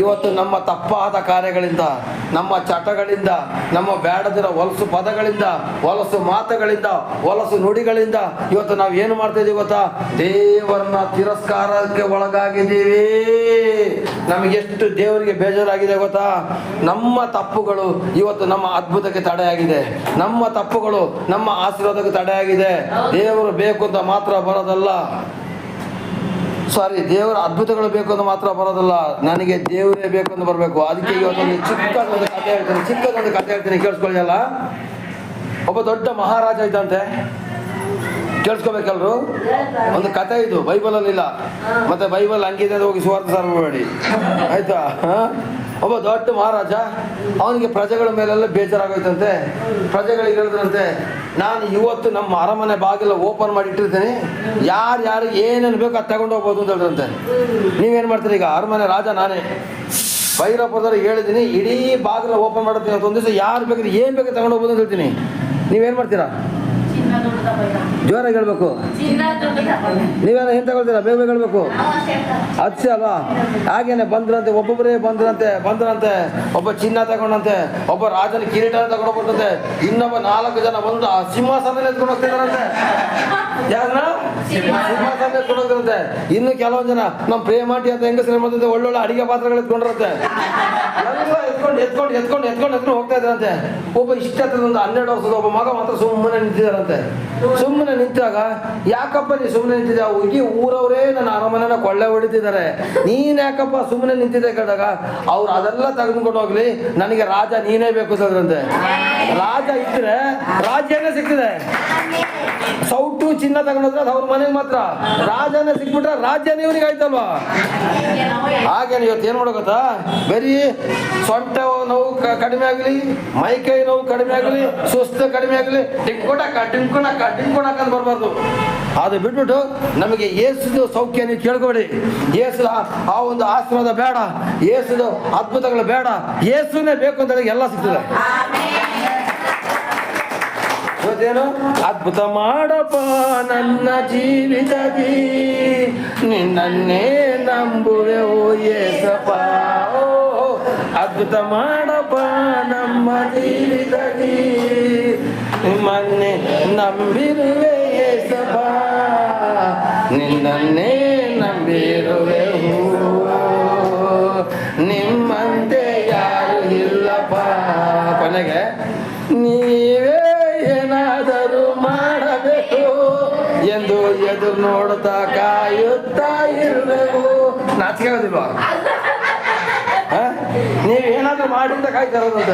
ಇವತ್ತು ನಮ್ಮ ತಪ್ಪಾದ ಕಾರ್ಯಗಳಿಂದ, ನಮ್ಮ ಚಟಗಳಿಂದ, ನಮ್ಮ ಬೇಡದಿರೋ ಹೊಲಸು ಪದಗಳಿಂದ, ಹೊಲಸು ಮಾತುಗಳಿಂದ, ಹೊಲಸು ನುಡಿಗಳಿಂದ ಇವತ್ತು ನಾವು ಏನು ಮಾಡ್ತಾ ಇದೀವಿ ಗೊತ್ತಾ? ದೇವರನ್ನ ತಿರಸ್ಕಾರಕ್ಕೆ ಒಳಗಾಗಿದ್ದೀವಿ. ನಮಗೆಷ್ಟು ದೇವರಿಗೆ ಬೇಜಾರಾಗಿದೆ ಗೊತ್ತಾ? ನಮ್ಮ ತಪ್ಪುಗಳು ಇವತ್ತು ನಮ್ಮ ಅದ್ಭುತಕ್ಕೆ ತಡೆಯಾಗಿದೆ. ನಮ್ಮ ತಪ್ಪುಗಳು ನಮ್ಮ ಆಶೀರ್ವಾದಕ್ಕೆ ತಡೆಯಾಗಿದೆ. ದೇವರು ಬೇಕು ಅಂತ ಮಾತ್ರ ಬರೋದಲ್ಲ. ಸಾರಿ ದೇವರ ಅದ್ಭುತಗಳು ಬೇಕು ಅಂತ ಮಾತ್ರ ಬರೋದಲ್ಲ. ನನಗೆ ದೇವರೇ ಬೇಕು ಅಂತ ಬರಬೇಕು. ಅದಕ್ಕೆ ಇವತ್ತೊಂದು ಚಿಕ್ಕದೊಂದು ಕಥೆ ಹೇಳ್ತೀನಿ. ಚಿಕ್ಕದೊಂದು ಕಥೆ ಹೇಳ್ತೀನಿ. ಕೇಳಿಸ್ಕೊಳ್ಳಿ ಅಲ್ಲ ಒಬ್ಬ ದೊಡ್ಡ ಮಹಾರಾಜ ಇದ್ದಂತೆ. ಕೇಳಿಸ್ಕೋಬೇಕಲ್ರು? ಒಂದು ಕಥೆ ಇದು. ಬೈಬಲಲ್ಲಿ ಇಲ್ಲ. ಮತ್ತೆ ಬೈಬಲ್ ಹಂಗಿದೆ ಹೋಗಿ ಸುವಾರ್ಥ ಸರ್ವ ಮಾಡಿ ಆಯ್ತಾ? ಹಾ? ಒಬ್ಬ ದೊಡ್ಡ ಮಹಾರಾಜ, ಅವನಿಗೆ ಪ್ರಜೆಗಳ ಮೇಲೆಲ್ಲ ಬೇಜಾರಾಗೋಯ್ತಂತೆ. ಪ್ರಜೆಗಳಿಗೆ ಹೇಳಿದ್ರಂತೆ ನಾನು ಇವತ್ತು ನಮ್ಮ ಅರಮನೆ ಬಾಗಿಲು ಓಪನ್ ಮಾಡಿ ಇಟ್ಟಿರ್ತೀನಿ ಯಾರು ಯಾರು ಏನೇನು ಬೇಕೋ ಅದು ತಗೊಂಡು ಹೋಗ್ಬೋದು ಅಂತ ಹೇಳಿದ್ರಂತೆ ನೀವೇನು ಮಾಡ್ತೀರಿ ಈಗ? ಅರಮನೆ ರಾಜ ನಾನೇ. ಭೈರಪ್ಪದವ್ರಿಗೆ ಹೇಳಿದ್ದೀನಿ, ಇಡೀ ಬಾಗಿಲು ಓಪನ್ ಮಾಡ್ತೀನಿ ಒಂದು ದಿವಸ ಯಾರು ಬೇಕಾದ್ರೆ ಏನು ಬೇಕು ತಗೊಂಡು ಹೋಗ್ಬೋದು ಅಂತ ಹೇಳ್ತೀನಿ. ನೀವೇನು ಮಾಡ್ತೀರಾ. ಜೋರಾಗಿ ಹೇಳ್ಬೇಕು. ನೀವೇನ ಏನು ತಗೊಳ್ತೀರಾ? ಬೇಗ ಬೇಗ ಹೇಳ್ಬೇಕು. ಅಚ್ಚೆ ಅಲ್ವಾ? ಹಾಗೇನೆ ಬಂದ್ರಂತೆ ಒಬ್ಬೊಬ್ಬರೇ ಬಂದ್ರಂತೆ ಬಂದ್ರಂತೆ. ಒಬ್ಬ ಚಿನ್ನ ತಗೊಂಡಂತೆ, ಒಬ್ಬ ರಾಜನ ಕಿರೀಟ ತಗೊಂಡು ಬಂದಂತೆ ಇನ್ನೊಬ್ಬ ನಾಲ್ಕು ಜನ ಬಂದು ಆ ಎತ್ಕೊಂಡು ಹೋಗ್ತಿದಾರಂತೆ ಸಿಂಹಾಸನ ಎತ್ಕೊಂಡು ಹೋಗ್ತಿರಂತೆ ಇನ್ನು ಕೆಲವು ಜನ ನಮ್ಮ ಪ್ರೇಮಾಟಿ ಅಂತ ಹೆಂಗಸರು ಬಂದಂತೆ ಒಳ್ಳೊಳ್ಳೆ ಅಡಿಗೆ ಪಾತ್ರೆಗಳು ಎತ್ಕೊಂಡಿರುತ್ತೆ ಎತ್ಕೊಂಡು ಎತ್ಕೊಂಡು ಎತ್ಕೊಂಡು ಎತ್ಕೊಂಡು ಎತ್ಕೊಂಡು ಹೋಗ್ತಾ ಇದ್ರಂತೆ ಒಬ್ಬ ಇಷ್ಟ ಒಂದು ಹನ್ನೆರಡು ವರ್ಷದ ಒಬ್ಬ ಮಗ ಮಾತ್ರ ಸುಮ್ಮನೆ ನಿಂತಿದ್ದಾರಂತೆ. ಸುಮ್ಮನೆ ನಿಂತಾಗ ಯಾಕಪ್ಪ ನೀ ಸುಮ್ಮನೆ ನಿಂತಿದ್ದೆ? ಹುಡುಗಿ ಊರವರೇ ನನ್ನ ಅರಮನೆನ ಕೊಳ್ಳೆ ಹೊಡಿತಿದ್ದಾರೆ. ನೀನ್ ಯಾಕಪ್ಪ ಸುಮ್ಮನೆ ನಿಂತಿದ್ದೆ ಕೇಳಿದಾಗ, ಅವ್ರು ಅದೆಲ್ಲ ತೆಗೆದುಕೊಂಡು ಹೋಗ್ಲಿ, ನನಗೆ ರಾಜ ನೀನೇ ಬೇಕು ಸದ್ರಂತೆ. ರಾಜ ಇದ್ರೆ ರಾಜ್ಯನೇ ಸಿಗ್ತಿದೆ. ಸೌಟು ಚಿನ್ನ ತಗೊಂಡೋದ್ರೆ ಅದು ಅವ್ರ ಮನೆಗೆ ಮಾತ್ರ. ರಾಜನ ಸಿಕ್ಬಿಟ್ರೆ ರಾಜ್ಯನೇ ಇವ್ರಿಗೆ ಆಯ್ತಲ್ವಾ? ಹಾಗೆ ಇವತ್ತು ಏನು ಗೊತ್ತಾ? ಬರೀ ಸೊಂಟ ನೋವು ಕಡಿಮೆ ಆಗಲಿ ಮೈಕೈ ನೋವು ಕಡಿಮೆ ಆಗಲಿ, ಸುಸ್ತು ಕಡಿಮೆ ಆಗಲಿ ಡಿಂಕೊಣಕ ಡಿಂಕೊಣಕ ಡಿಂಕೊಣಕ ಅಂತ ಬರಬಾರ್ದು. ಅದು ಬಿಟ್ಬಿಟ್ಟು ನಮಗೆ ಏಸುದು ಸೌಖ್ಯ ನೀವು ಕೇಳ್ಕೊಬೇಡಿ. ಏಸು ಆ- ಒಂದು ಆಶೀರ್ವಾದ ಬೇಡ, ಏಸುದು ಅದ್ಭುತಗಳು ಬೇಡ, ಏಸುನೇ ಬೇಕು ಅಂತ ಎಲ್ಲ ಸಿಗ್ತದೆ. ಅದ್ಭುತ ಮಾಡಪ್ಪ ನನ್ನ ಜೀವಿತದಿ ನಿನ್ನನ್ನೇ ನಂಬುವೆ ಓ ಏಸಪ್ಪ ಓ, ಅದ್ಭುತ ಮಾಡಪ್ಪ ನಮ್ಮ ಜೀವಿತದಿ ನಿಮ್ಮನ್ನೇ ನಂಬಿರುವೆ ಏಸಪ್ಪ ನಿನ್ನನ್ನೇ ನಂಬಿರುವೆ ನೋಡ್ತಾ ಕಾಯುತ್ತಾ ಇರಬೇಕು ನಾಚಿಕೆ ಆಗೋದಿಲ್ವಾ ಏನಾದರೂ ನೀವೇನಾದ್ರೂ ಮಾಡಿಂದ ಕಾಯ್ತಾ ಅಂತ.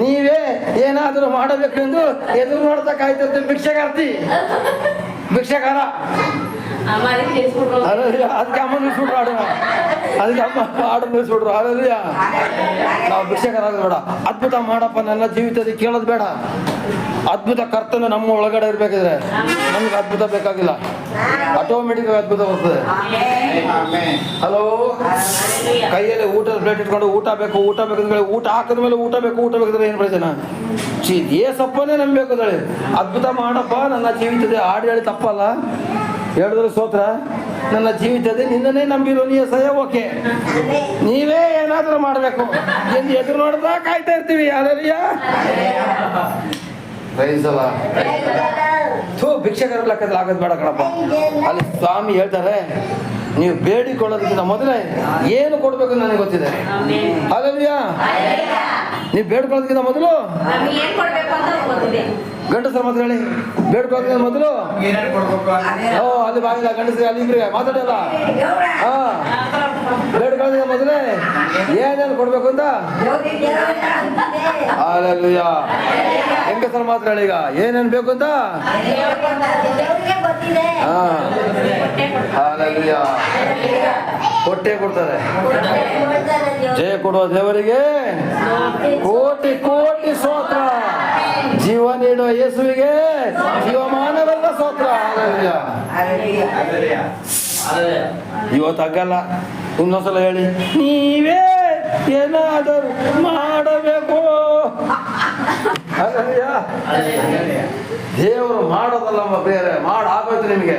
ನೀವೇ ಏನಾದರೂ ಮಾಡಬೇಕೆಂದು ಎದುರು ನೋಡ್ತಾ ಕಾಯ್ತಾ ಇರ್ತೀವಿ ಭಿಕ್ಷೆಗಾರ್ತಿ ಭಿಕ್ಷೆಗಾರ ಅದಕ್ಕೆ ಅಮ್ಮನ ಬಿಟ್ಬಿಟ್ರು ಆಡೋಣ ಅದಕ್ಕೆ ಅಮ್ಮ ಹಾಡು ನಿಲ್ಲಿಸ್ಬಿಟ್ರು ಹಾಲೆಲುಯ್ಯ ನಾವು ಭಿಕ್ಷಕರಾಗೋದು ಬೇಡ. ಅದ್ಭುತ ಮಾಡಪ್ಪ ನನ್ನ ಜೀವಿತದಲ್ಲಿ ಕೇಳೋದು ಬೇಡ. ಅದ್ಭುತ ಕರ್ತನ ನಮ್ಮ ಒಳಗಡೆ ಇರ್ಬೇಕಿದ್ರೆ ನಮ್ಗೆ ಅದ್ಭುತ ಬೇಕಾಗಿಲ್ಲ. ಆಟೋಮೆಟಿಕ್ ಅದ್ಭುತ ಬರ್ತದೆ. ಹಲೋ ಕೈಯಲ್ಲಿ ಊಟದ ಪ್ಲೇಟ್ ಇಟ್ಕೊಂಡು ಊಟ ಬೇಕು, ಊಟ ಹೇಳಿ ಊಟ ಹಾಕಿದ ಮೇಲೆ ಊಟ ಬೇಕು, ಊಟ ಬೇಕಂದ್ರೆ ಏನು ಪ್ರಯೋಜನ? ಚೀ ಏಸಪ್ಪನೇ ನಂಬಬೇಕು ಅದ್ಭುತ ಮಾಡಪ್ಪ, ನನ್ನ ಜೀವಿತದ ಹಾಡು ಹೇಳಿ ತಪ್ಪಲ್ಲ. ಹೇಳಿದ್ರೆ ಸೋತ್ರ? ನನ್ನ ಜೀವಿತದ ನಿನ್ನನ್ನೇ ನಂಬಿರೋ ನೀ ಸಹ ಓಕೆ. ನೀವೇ ಏನಾದರೂ ಮಾಡಬೇಕು. ಎಂದು ಎದುರು ನೋಡ್ತಾ ಕಾಯ್ತಾ ಇರ್ತೀವಿ. ಪ್ರೈಸಲ್ಲ. ಥೂ ಭಿಕ್ಷಕರ ಲೆಕ್ಕದಲ್ಲಿ ಆಗೋದು ಬೇಡ ಕಣಪ್ಪ. ಅಲ್ಲಿ ಸ್ವಾಮಿ ಹೇಳ್ತಾರೆ ನೀವು ಬೇಡಿಕೊಳ್ಳೋದಕ್ಕಿಂತ ಮೊದಲೇ ಏನು ಕೊಡಬೇಕು ನನಗೆ ಗೊತ್ತಿದೆ. ಹಾಗಲ್ಯಾ ನೀವು ಬೇಡ್ಕೊಳ್ಳೋದಕ್ಕಿಂತ ಮೊದಲು ಗಂಡಸರ ಮಾತ್ರ ಹೇಳಿ. ಬೇಡ್ಕೋದ್ರೆ ಮೊದಲು ಓ ಅಲ್ಲಿ ಬಾಗಿಲ್ಲ ಗಂಡಸರಿಗೆ ಅಲ್ಲಿ ಇಬ್ರಿಗೆ ಮಾತಾಡಲ್ಲ ಹಾ. ಬೇಡ್ಕೊಳ್ಳೋದಕ್ಕಿಂತ ಮೊದಲೇ ಏನೇನು ಕೊಡ್ಬೇಕು ಅಂತ? ಹಾಲೆಲುಯ್ಯ ಹೆಂಗಸರ ಮಾತ್ರ ಹೇಳಿ ಈಗ. ಏನೇನು ಬೇಕು ಅಂತ? ಹಾ. ಹಾಲೆಲುಯ್ಯ ಕೊಟ್ಟೆ ಕೊಡ್ತಾರೆ. ಜಯ ಕೊಡುವ ದೇವರಿಗೆ ಕೋಟಿ ಕೋಟಿ ಸ್ತೋತ್ರ. ಜೀವ ನೀಡುವ ಯೇಸುವಿಗೆ ಜೀವಮಾನವೆಲ್ಲ ಸ್ತೋತ್ರ. ಹಾಲೆಲುಯ್ಯ ಇವತ್ತು ಆಗಲ್ಲ ಇನ್ನೊಂದ್ಸಲ ಹೇಳಿ. ನೀವೇ ಏನಾದರೂ ಮಾಡಬೇಕು. ದೇವರು ಮಾಡೋದಲ್ಲಮ್ಮ ಪ್ರಿಯರೇ ಮಾಡ ಆಗೋಯ್ತು ನಿಮಗೆ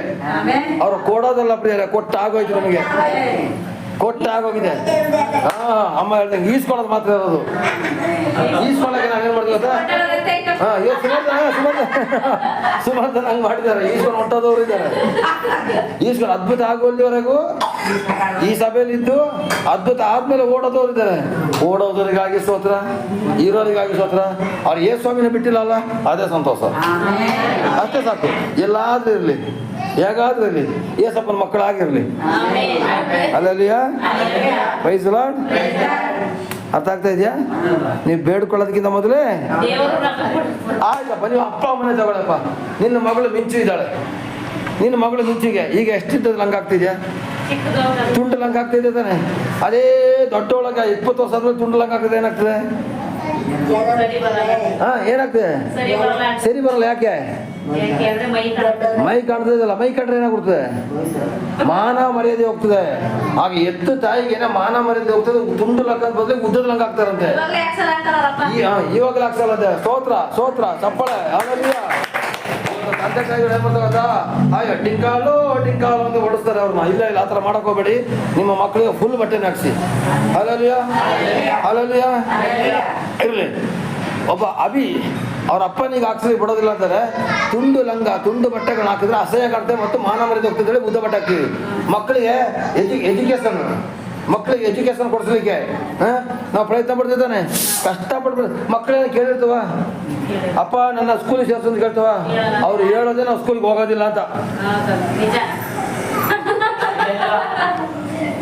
ಅವ್ರು ಕೊಡೋದಲ್ಲ ಪ್ರಿಯರೇ ಕೊಟ್ಟು ಆಗೋಯ್ತು ನಿಮಗೆ. ಕೊಟ್ಟು ಆಗೋಗಿದೆ ಹಾ ಅಮ್ಮ ಹೇಳ್ದಂಗೆ ಈಸ್ಕೊಳ್ಳೋದು ಮಾತ್ರ ಇರೋದು. ಈಸ್ಕೊಳ್ಳೋಕೆ ಏನ್ ಮಾಡ್ತೀವಿ ಗೊತ್ತಾ? ಹಾ ಇವತ್ತು ಸುಮಾರು ಸುಮಾರು ಸುಮಾರು ಜನ ಹಂಗೆ ಮಾಡಿದ್ದಾರೆ. ಈಸ್ಕೊಂಡು ಹೊಂಟೋದವ್ರು ಇದ್ದಾರೆ. ಈಸ್ಕೊಂಡು ಅದ್ಭುತ ಆಗುವಲ್ಲಿವರೆಗೂ ಈ ಸಭೆಯಲ್ಲಿ ಇದ್ದು ಅದ್ಭುತ ಆದ್ಮೇಲೆ ಓಡೋದವ್ರು ಇದ್ದಾರೆ ಓಡೋದರಿಗಾಗಿ ಸ್ತೋತ್ರ ಇರೋರಿಗಾಗಿ ಸ್ತೋತ್ರ. ಅವ್ರು ಏ ಸ್ವಾಮಿನ ಬಿಟ್ಟಿಲ್ಲಲ್ಲ ಅದೇ ಸಂತೋಷ. ಅಷ್ಟೇ ಸಾಕು. ಎಲ್ಲಾದ್ರೂ ಇರಲಿ. ಹೇಗಾದ್ರೂ ಇರಲಿ. ಏಸಪ್ಪನ ಮಕ್ಕಳಾಗಿರ್ಲಿ. ಅಲ್ಲಲ್ಲಿಯ ವಯಸ್ಸು ಲಾಡ್ ಅರ್ಥ ಆಗ್ತಾ ಇದೆಯಾ? ನೀವು ಬೇಡ್ಕೊಳ್ಳೋದಕ್ಕಿಂತ ಮೊದಲೇ? ಆಯ್ತಪ್ಪ ನೀವು ಅಪ್ಪ ಅಮ್ಮನೇ ತಗೊಳಪ್ಪ ನಿನ್ನ ಮಗಳು ಮಿಂಚು ಇದ್ದಾಳೆ. ನಿನ್ನ ಮಗಳು ನುಚ್ಚಿಗೆ ಈಗ ಎಷ್ಟಿದ್ದದ ಲಂಗ ಆಗ್ತಿದ್ಯಾ? ತುಂಡು ಲಂಗ ಆಗ್ತಿದೆ ತಾನೆ. ಅದೇ ದೊಡ್ಡೊಳಗ ಇಪ್ಪತ್ತು ವರ್ಷ ಆದ್ಮೇಲೆ ತುಂಡು ಲಂಗ ಆಗ್ತದೆ ಏನಾಗ್ತದೆ? ಹಾ ಏನಾಗ್ತದೆ? ಸರಿ ಬರಲ್ಲ. ಯಾಕೆ? ಮೈ ಕಾಣ್ತದಲ್ಲ ಮೈ ಕಂಡ್ರೆ ಏನಾಗ್ಬಿಡ್ತದೆ? ಮಾನ ಮರ್ಯಾದೆ ಹೋಗ್ತದೆ. ಆಗ ಎತ್ತು ತಾಯಿಗೆ ಏನೋ ಮಾನ ಮರ್ಯಾದೆ ಹೋಗ್ತದೆ ತುಂಡು ಲಂಗ ಬದಲು ಉದ್ದದ ಲಂಗ ಆಗ್ತಾರಂತೆ. ಇವಾಗಲೇ ಯಾಕೆ ಸಲ ಹಾಕ್ತಾರಪ್ಪ ಈ ಹಾ, ಇವಾಗಲೇ ಆಗ್ಸಲ್ಲ ಅದೇ ಸ್ತೋತ್ರ ಸ್ತೋತ್ರ ಚಪ್ಪಳೆ ತಂದೆ ತಾಯಿಗಳು ಏನ್ ಮಾಡ್ತಾರೆ ಗೊತ್ತಾ? ಅಯ್ಯೋ ಟಿಂಕಾಲು ಟಿಂಕಾಲು ಅಂತ ಹೊಡಿಸ್ತಾರೆ ಅವ್ರನ್ನ ಇಲ್ಲ ಇಲ್ಲ, ಆ ಥರ ಹೋಗ್ಬೇಡಿ. ನಿಮ್ಮ ಮಕ್ಕಳಿಗೆ ಫುಲ್ ಬಟ್ಟೆನ ಹಾಕ್ಸಿ. ಅಲ್ಲಲಿಯ ಅಲ್ಲಲಿಯ ಇರಲಿ. ಒಬ್ಬ ಅಭಿ, ಅವ್ರ ಅಪ್ಪನಿಗೆ ಹಾಕ್ಸಿ ಬಿಡೋದಿಲ್ಲ ಅಂತಾರೆ. ತುಂಡು ಲಂಗ, ತುಂಡು ಬಟ್ಟೆಗಳನ್ನ ಹಾಕಿದ್ರೆ ಅಸಹ್ಯ ಕಾಣ್ತೇವೆ ಮತ್ತು ಮಾನ ಹೋಗ್ತಿದ್ರೆ ಉದ್ದ ಬಟ್ಟೆ ಹಾಕ್ತೀವಿ. ಮಕ್ಕಳಿಗೆ ಎಜು ಎಜುಕೇಶನ್ ಮಕ್ಕಳಿಗೆ ಎಜುಕೇಶನ್ ಕೊಡಿಸ್ಲಿಕ್ಕೆ ಹಾ? ನಾವು ಪ್ರಯತ್ನ ಪಡ್ತಿದ್ದಾನೆ. ಕಷ್ಟಪಟ್ಟು ಮಕ್ಕಳೇನು ಕೇಳಿರ್ತವ? ಅಪ್ಪ ನನ್ನ ಸ್ಕೂಲಿಗೆ ಸೇರ್ಸು ಅಂತ ಕೇಳ್ತವ? ಅವ್ರು ಹೇಳೋದೇ ನಾವು ಸ್ಕೂಲ್ಗೆ ಹೋಗೋದಿಲ್ಲ ಅಂತ.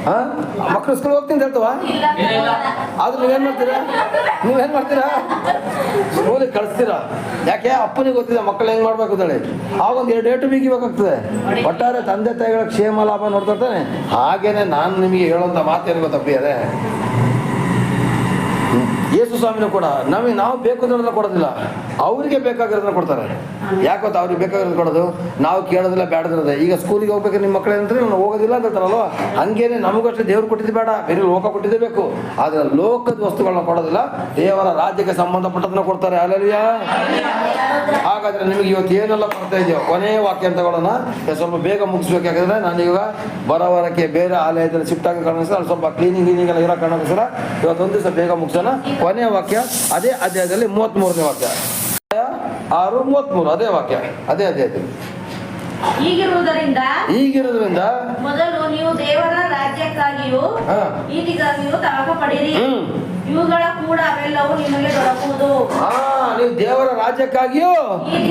ಹಾಂ? ಮಕ್ಕಳು ಸ್ಕೂಲ್ ಹೋಗ್ತೀನಿ ಹೇಳ್ತವ? ಆದ್ರೆ ನೀವೇನ್ ಮಾಡ್ತೀರಾ? ನೀವೇನ್ ಮಾಡ್ತೀರಾ? ಸ್ಕೂಲಿಗೆ ಕಳಿಸ್ತೀರಾ? ಯಾಕೆ? ಅಪ್ಪನಿಗೆ ಗೊತ್ತಿದೆ, ಮಕ್ಕಳು ಹೆಂಗ್ ಮಾಡ್ಬೇಕು ಅಂತೇಳಿ. ಒಂದು ಎರಡು ಏಟು ಬೀಗಿಬೇಕಾಗ್ತದೆ ಒಟ್ಟಾರೆ ತಂದೆ ತಾಯಿಗಳ ಕ್ಷೇಮ ಲಾಭ ನೋಡ್ತಾ ಇರ್ತಾನೆ. ಹಾಗೇನೆ ನಾನು ನಿಮಗೆ ಹೇಳುವಂತ ಮಾತೇನು ಗೊತ್ತಪ್ಪಿ ಅದೇ ಯೇಸು ಸ್ವಾಮಿನೂ ಕೂಡ, ನಮಗೆ ನಾವು ಬೇಕು ಅಂತ ಕೊಡೋದಿಲ್ಲ. ಅವರಿಗೆ ಬೇಕಾಗಿರೋದನ್ನ ಕೊಡ್ತಾರೆ. ಯಾಕೆ ಗೊತ್ತಾ? ಅವ್ರಿಗೆ ಬೇಕಾಗಿರೋದು ಕೊಡೋದು. ನಾವು ಕೇಳೋದಿಲ್ಲ ಬೇಡದಿರೋದೆ ಈಗ ಸ್ಕೂಲಿಗೆ ಹೋಗ್ಬೇಕು ನಿಮ್ಮ ಮಕ್ಕಳೇ ಅಂತ ನಾನು ಹೋಗೋದಿಲ್ಲ ಅಂತ ಹೇಳ್ತಾರಲ್ವ? ಹಂಗೇನೆ ನಮಗಷ್ಟು ದೇವ್ರು ಕೊಟ್ಟಿದ್ದು ಬೇಡ. ಬೇರೆ ಲೋಕ ಕೊಟ್ಟಿದ್ದೇ ಬೇಕು. ಆದರೆ ಲೋಕದ ವಸ್ತುಗಳನ್ನ ಕೊಡೋದಿಲ್ಲ. ದೇವರ ರಾಜ್ಯಕ್ಕೆ ಸಂಬಂಧಪಟ್ಟದನ್ನ ಕೊಡ್ತಾರೆ. ಅಲ್ಲಲ್ಯಾ ಹಾಗಾದ್ರೆ ನಿಮಗೆ ಇವತ್ತು ಏನೆಲ್ಲ ಕೊಡ್ತಾ ಇದೆಯೋ? ಕೊನೆಯ ವಾಕ್ಯ ಅಂತ ಕೊಡೋಣ ಸ್ವಲ್ಪ ಬೇಗ ಮುಗಿಸ್ಬೇಕು ನಾನೀಗ ನಾನು ಇವಾಗ ಬರೋ ಆಲಯದಲ್ಲಿ ಶಿಫ್ಟ್ ಆಗಿ ಕಾರಣಸ್ಕರ ಅಲ್ಲಿ ಸ್ವಲ್ಪ ಕ್ಲೀನಿಂಗ್ ಕ್ಲೀನಿಂಗ್ ಎಲ್ಲ ಇರೋ ಕಾರಣಕ್ಕೋಸ್ಕರ ಇವತ್ತೊಂದು ದಿವಸ ಬೇಗ ಮುಗಿಸೋಣ. ಕೊನೆಯ ವಾಕ್ಯ ಅದೇ ಅಧ್ಯಾಯದಲ್ಲಿ ಮೂವತ್ತ್ಮೂರನೇ ವಾಕ್ಯ. ಆರು ಮೂವತ್ತ್ಮೂರು ಅದೇ ವಾಕ್ಯ. ಅದೇ ಅದೇ ಹೀಗಿರುವುದರಿಂದ ಈಗಿರೋದ್ರಿಂದ ಮೊದಲು ನೀವು ದೇವರ ರಾಜ್ಯಕ್ಕಾಗಿಯೂ. ನೀತಿಗಾಗಿಯೂ ತಳಕ ಪಡಿರಿ. ಇವುಗಳ ಕೂಡ ಅವೆಲ್ಲವೂ ನಿಮಗೆ ದೊರಕುವುದು. ಹಾ ನೀವು ದೇವರ ರಾಜ್ಯಕ್ಕಾಗಿಯೂ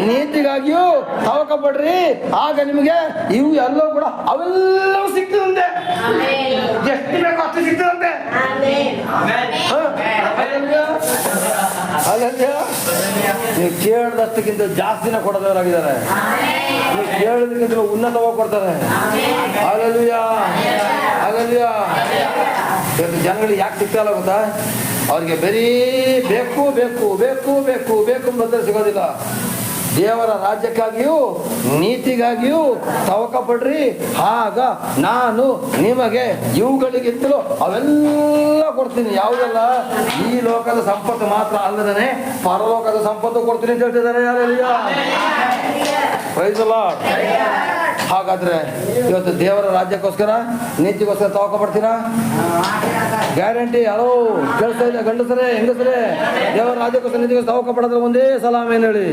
ನೀತಿಗಾಗಿಯೂ ತವಕ ಪಡ್ರಿ. ಆಗ ನಿಮಗೆ ಇವು ಎಲ್ಲವೂ ಕೂಡ ಅವೆಲ್ಲವೂ ಸಿಗ್ತದಂತೆ. ಎಷ್ಟು ಬೇಕೋ ಅಷ್ಟು ಸಿಗ್ತದಂತೆ. ನೀವು ಕೇಳಿದಷ್ಟಕ್ಕಿಂತ ಜಾಸ್ತಿನ ಕೊಡದವರಾಗಿದ್ದಾರೆ. ನೀವು ಕೇಳೋದಕ್ಕಿಂತ ಉನ್ನತವಾಗಿ ಕೊಡ್ತಾರೆ. ಜನಗಳು ಯಾಕೆ ಸಿಗ್ತಾಯಿಲ್ಲ ಗೊತ್ತಾ? ಅವ್ರಿಗೆ ಬರೀ ಬೇಕು ಬೇಕು ಬೇಕು ಬೇಕು ಬೇಕು ಅಂತ ಸಿಗೋದಿಲ್ಲ. ದೇವರ ರಾಜ್ಯಕ್ಕಾಗಿಯೂ, ನೀತಿಗಾಗಿಯೂ ತವಕ ಪಡ್ರಿ ಆಗ ನಾನು ನಿಮಗೆ ಇವುಗಳಿಗಿಂತಲೂ ಅವೆಲ್ಲ ಕೊಡ್ತೀನಿ. ಯಾವುದೆಲ್ಲ? ಈ ಲೋಕದ ಸಂಪತ್ತು ಮಾತ್ರ ಅಲ್ಲದೇ ಪರಲೋಕದ ಸಂಪತ್ತು ಕೊಡ್ತೀನಿ ಅಂತ ಹೇಳ್ತಿದ್ದಾರೆ ಯಾರು ಪ್ರೈಸ್ ಲಾರ್ಡ್ ಹಾಗಾದ್ರೆ ಇವತ್ತು ದೇವರ ರಾಜ್ಯಕ್ಕೋಸ್ಕರ, ನೀತಿಗೋಸ್ಕರ ತವಕ ಪಡ್ತೀರಾ ಗ್ಯಾರಂಟಿ ಹಲೋ ಕೇಳ್ತಾ ಇಲ್ಲ ಗಂಡಸರೇ, ಹೆಂಗಸರೇ? ದೇವರ ರಾಜ್ಯಕ್ಕೋಸ್ಕರ, ನೀತಿಗೋಸ್ಕರ ತವಕ ಪಡೋದ್ರೆ ಒಂದೇ ಸಲಾಮ್ ಏನು ಹೇಳಿ?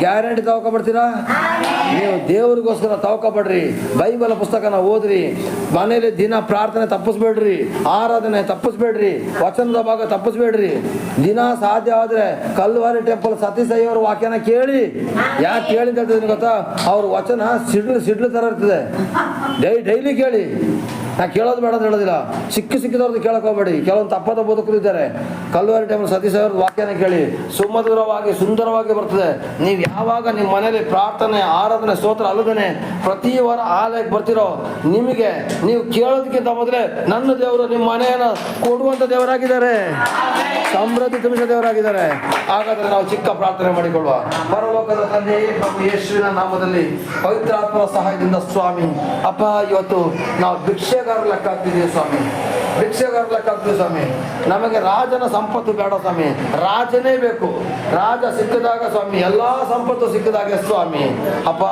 ಗ್ಯಾರಂಟಿ ತವಕ ಪಡ್ತೀರಾ ನೀವು ದೇವರಿಗೋಸ್ಕರ ತವಕ ಪಡ್ರಿ ಬೈಬಲ್ ಪುಸ್ತಕನ ಓದ್ರಿ. ಮನೇಲಿ ದಿನ ಪ್ರಾರ್ಥನೆ ತಪ್ಪಿಸ್ಬೇಡ್ರಿ. ಆರಾಧನೆ ತಪ್ಪಿಸ್ಬೇಡ್ರಿ. ವಚನದ ಭಾಗ ತಪ್ಪಿಸ್ಬೇಡ್ರಿ. ದಿನ ಸಾಧ್ಯ ಆದ್ರೆ ಕಲ್ವಾರಿ ಟೆಂಪಲ್ ಸತೀಶ್ ಅಯ್ಯವ್ರ ವಾಕ್ಯನ ಕೇಳಿ. ಯಾಕೆ ಕೇಳಿ ಅಂತ ಹೇಳ್ತಿದ್ದೀನಿ ಗೊತ್ತಾ? ಅವ್ರ ವಚನ ಸಿಡ್ಲು ಸಿಡ್ಲು ತರ ಇರ್ತದೆ. ಡೈ ಡೈಲಿ ಕೇಳಿ. ನಾ ಕೇಳೋದು ಬೇಡ ಅಂತ ಹೇಳೋದಿಲ್ಲ. ಸಿಕ್ಕಿ ಸಿಕ್ಕಿದವ್ರದ್ದು ಕೇಳಕೋಬೇಡಿ ಕೆಲವೊಂದು ತಪ್ಪದ ಬದುಕರು ಇದ್ದಾರೆ ಕಲ್ವಾರಿ ಟೈಮ್ ಸತೀಶ್ ಅವ್ರದ್ದು ವಾಕ್ಯನ ಕೇಳಿ. ಸುಮಧುರವಾಗಿ, ಸುಂದರವಾಗಿ ಬರ್ತದೆ. ನೀವು ಯಾವಾಗ ನಿಮ್ಮ ಮನೇಲಿ ಪ್ರಾರ್ಥನೆ, ಆರಾಧನೆ, ಸ್ತೋತ್ರ ಅಲ್ಲದೇ ಪ್ರತಿ ವಾರ ಆಲಯಕ್ಕೆ ಬರ್ತಿರೋ ನಿಮಗೆ ನೀವು ಕೇಳೋದಕ್ಕಿಂತ ಮೊದಲೇ ನನ್ನ ದೇವರು ನಿಮ್ಮ ಮನೆಯನ್ನು ಕೊಡುವಂಥ ದೇವರಾಗಿದ್ದಾರೆ. ಸಮೃದ್ಧಿ ತುಂಬಿಸ ದೇವರಾಗಿದ್ದಾರೆ. ಹಾಗಾದರೆ ನಾವು ಚಿಕ್ಕ ಪ್ರಾರ್ಥನೆ ಮಾಡಿಕೊಳ್ಳುವ. ಪರಲೋಕದ ತಂದೆ ಪ್ರಭು ಯೇಸುವಿನ ನಾಮದಲ್ಲಿ ಪವಿತ್ರಾತ್ಮರ ಸಹಾಯದಿಂದ ಸ್ವಾಮಿ, ಅಪ್ಪ, ಇವತ್ತು ನಾವು ಭಿಕ್ಷೆಗಾರ ಲೆಕ್ಕ ಆಗ್ತಿದ್ದೀವಿ ಸ್ವಾಮಿ ಭಿಕ್ಷೆಗಾರ ಲೆಕ್ಕ ಆಗ್ತೀವಿ ಸ್ವಾಮಿ. ನಮಗೆ ರಾಜನ ಸಂಪತ್ತು ಬೇಡ ಸ್ವಾಮಿ. ರಾಜನೇ ಬೇಕು. ರಾಜ ಸಿಕ್ಕಿದಾಗ ಸ್ವಾಮಿ ಎಲ್ಲಾ ಸಂಪತ್ತು ಸಿಕ್ಕಿದಾಗ ಸ್ವಾಮಿ. ಅಪ್ಪ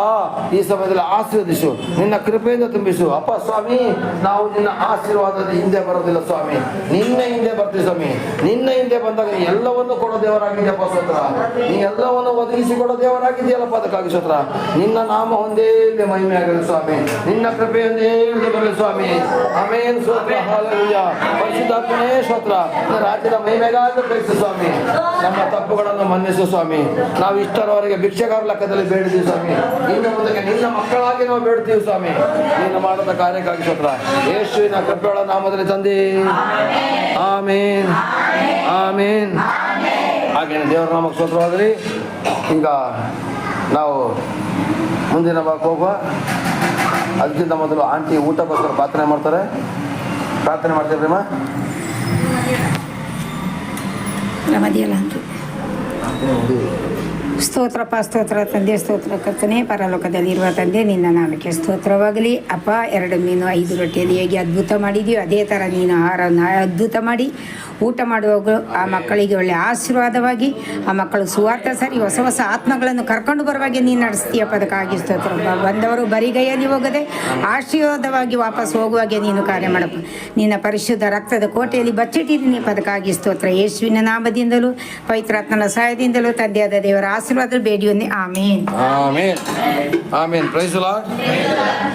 ಈ ಸಮಯದಲ್ಲಿ ಆಶೀರ್ವದಿಸು. ನಿನ್ನ ಕೃಪೆಯಿಂದ ತುಂಬಿಸು. ಅಪ್ಪ ಸ್ವಾಮಿ ನಾವು ನಿನ್ನ ಆಶೀರ್ವಾದದ ಹಿಂದೆ ಬರೋದಿಲ್ಲ ಸ್ವಾಮಿ. ನಿನ್ನ ಹಿಂದೆ ಬರ್ತೀವಿ ಸ್ವಾಮಿ. ನಿನ್ನ ಹಿಂದೆ ಬಂದಾಗ ಎಲ್ಲವನ್ನು ಕೊಡೋ ದೇವರಾಗಿದೆಯಪ್ಪ ಸ್ವತ್ರ ನೀ ಎಲ್ಲವನ್ನು ಒದಗಿಸಿ ಕೊಡೋ ದೇವರಾಗಿದೆಯಲ್ಲಪ್ಪ ಅದಕ್ಕಾಗಿ ಸ್ವತ್ರ ನಿನ್ನ ನಾಮ ಒಂದೇ ಮಹಿಮೆ ಆಗಲಿ ಸ್ವಾಮಿ. ನಿನ್ನ ಕೃಪೆಯೊಂದೇ ಬರಲಿ ಸ್ವಾಮಿ. ಆಮೇಲೆ ಸ್ತೋತ್ರ ಹಾಲೆಲೂಯ ಪರಿಶುದ್ಧಾತ್ಮನೇ ಸ್ತೋತ್ರ. ರಾಜ್ಯದ ಮಹಿಮೆಗಾಗಿ ಕಳಿಸು ಸ್ವಾಮಿ. ನಮ್ಮ ತಪ್ಪುಗಳನ್ನು ಮನ್ನಿಸು ಸ್ವಾಮಿ. ನಾವು ಇಷ್ಟರವರೆಗೆ ಭಿಕ್ಷೆಗಾರ ಲೆಕ್ಕದಲ್ಲಿ ಬೇಡಿದ್ದೀವಿ ಸ್ವಾಮಿ. ಇನ್ನು ಮುಂದಕ್ಕೆ ನಿನ್ನ ಮಕ್ಕಳಾಗಿ ನಾವು ಬೇಡ್ತೀವಿ ಸ್ವಾಮಿ. ನೀನು ಮಾಡದ ಕಾರ್ಯಕ್ಕಾಗಿ ಸ್ತೋತ್ರ. ಯೇಸುವಿನ ಕೃಪೆಗಳ ನಾಮದಲ್ಲಿ ತಂದೆ. ಆಮೇನ್. ಆಮೇನ್. ಹಾಗೇನೆ ದೇವರ ನಾಮಕ್ಕೆ ಸ್ತೋತ್ರವಾಗಲಿ. ಈಗ ನಾವು ಮುಂದಿನ ಹೋಗುವ. ಅದಕ್ಕಿಂತ ಮೊದಲು ಆಂಟಿ ಊಟಕ್ಕೋಸ್ಕರ ಪ್ರಾರ್ಥನೆ ಮಾಡ್ತಾರೆ. ಪ್ರಾರ್ಥನೆ ಮಾಡ್ತೀರಿ ಅಮ್ಮ ರಮದಿಯಲ್ಲ ಅಂತ ಸ್ತೋತ್ರಪ್ಪ ಸ್ತೋತ್ರ, ತಂದೆ ಸ್ತೋತ್ರ, ಕರ್ತನೆ ಪರಲೋಕದಲ್ಲಿರುವ ತಂದೆ, ನಿನ್ನ ನಾಮಕ್ಕೆ ಸ್ತೋತ್ರವಾಗಲಿ. ಅಪ್ಪ, ಎರಡು ಮೀನು, ಐದು ರೊಟ್ಟಿಯಲ್ಲಿ ಹೇಗೆ ಅದ್ಭುತ ಮಾಡಿದೆಯೋ, ಅದೇ ಥರ ನೀನು ಆಹಾರವನ್ನು ಅದ್ಭುತ ಮಾಡಿ, ಊಟ ಮಾಡುವಾಗ ಆ ಮಕ್ಕಳಿಗೆ ಒಳ್ಳೆ ಆಶೀರ್ವಾದವಾಗಿ, ಆ ಮಕ್ಕಳು ಸುವಾರ್ಥ ಸರಿ ಹೊಸ ಹೊಸ ಆತ್ಮಗಳನ್ನು ಕರ್ಕೊಂಡು ಬರುವಾಗೆ ನೀನು ನಡೆಸ್ತೀಯಪ್ಪ ಅದಕ್ಕಾಗಿ ಸ್ತೋತ್ರ. ಬಂದವರು ಬರಿಗೈಯಲ್ಲಿ ಹೋಗದೆ, ಆಶೀರ್ವಾದವಾಗಿ ವಾಪಸ್ ಹೋಗುವಾಗೆ ನೀನು ಕಾರ್ಯ ಮಾಡಪ್ಪ. ನಿನ್ನ ಪರಿಶುದ್ಧ ರಕ್ತದ ಕೋಟೆಯಲ್ಲಿ ಬಚ್ಚಿಟ್ಟಿದ್ದೀನಿ ಅದಕ್ಕಾಗಿ ಸ್ತೋತ್ರ. ಯೇಸುವಿನ ನಾಮದಿಂದಲೂ, ಪವಿತ್ರಾತ್ಮನ ಸಹಾಯದಿಂದಲೂ ತಂದೆಯಾದ ದೇವರ ಆಶೀರ್ವಾದ ಬೇಡಿಯೊಂದೇ ಆಮೇನ್. ಆಮೇನ್. ಆಮೇನ್. ಪ್ರೈಸ್ ಲಾರ್ಡ್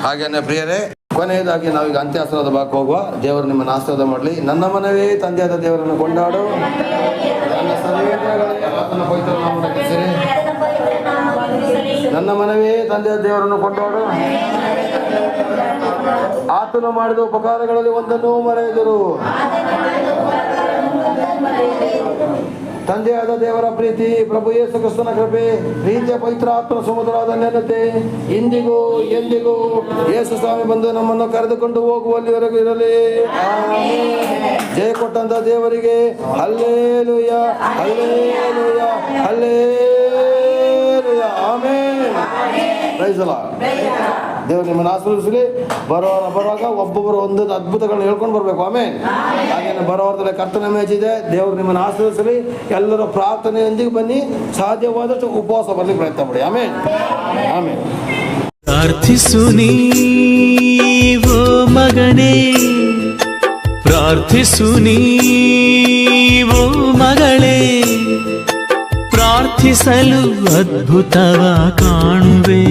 ಹಾಗೇನೆ ಪ್ರಿಯರೇ, ಕೊನೆಯದಾಗಿ ನಾವೀಗ ಅಂತ್ಯಾಶ್ರದ ಭಾಗಕ್ಕೆ ಹೋಗುವ. ದೇವರು ನಿಮ್ಮನ್ನು ಆಶೀರ್ವಾದ ಮಾಡಲಿ. ನನ್ನ ಮನವೇ, ತಂದೆಯಾದ ದೇವರನ್ನು ಕೊಂಡಾಡು. ನನ್ನ ಮನವೇ ತಂದೆಯ ದೇವರನ್ನು ಕೊಂಡಾಡು. ಆತನು ಮಾಡಿದ ಉಪಕಾರಗಳಲ್ಲಿ ಒಂದನ್ನು ಮರೆಯದರು. ತಂದೆಯಾದ ದೇವರ ಪ್ರೀತಿ ಪ್ರಭು ಯೇಸು ಕ್ರಿಸ್ತನ ಕೃಪೆ ಪ್ರೀತಿಯ ಪವಿತ್ರ ಆತ್ಮ ಸಮುದ್ರವಾದ ನೆನತೆ. ಇಂದಿಗೂ ಎಂದಿಗೂ ಯೇಸು ಸ್ವಾಮಿ ಬಂದು ನಮ್ಮನ್ನು ಕರೆದುಕೊಂಡು ಹೋಗುವಲ್ಲಿವರೆಗೂ ಇರಲಿ. ಜಯ ಕೊಟ್ಟಂತ ದೇವರಿಗೆ ಹಲ್ಲೇಲುಯ ಅಲ್ಲೇಲುಯ ಅಲ್ಲೇಲುಯ ಆಮೇನ್. ಪ್ರೈಸ್ ಅಲ್ಲ ದೇವರು ನಿಮ್ಮನ್ನು ಆಶೀರ್ವದಿಸಲಿ. ಬರೋರ ಬರುವಾಗ ಒಬ್ಬೊಬ್ಬರು ಒಂದೊಂದು ಅದ್ಭುತಗಳನ್ನ ಹೇಳ್ಕೊಂಡು ಬರಬೇಕು. ಆಮೇಲೆ ಹಾಗೇನೆ ಬರೋರ್ದಲ್ಲಿ ಕರ್ತನ ಮೇಜಿದೆ ದೇವರು ನಿಮ್ಮನ್ನು ಆಶೀರ್ವಿಸಲಿ ಎಲ್ಲರೂ ಪ್ರಾರ್ಥನೆಯೊಂದಿಗೆ ಬನ್ನಿ. ಸಾಧ್ಯವಾದಷ್ಟು ಉಪವಾಸ ಬರಲಿಕ್ಕೆ ಪ್ರಯತ್ನ ಮಾಡಿ. ಆಮೇಲೆ ಆಮೇಲೆ ಪ್ರಾರ್ಥಿಸು ನೀವೋ ಮಗನೇ. ಪ್ರಾರ್ಥಿಸು ನೀವೋ ಮಗಳೇ. ಪ್ರಾರ್ಥಿಸಲು ಅದ್ಭುತವ ಕಾಣುವೆ.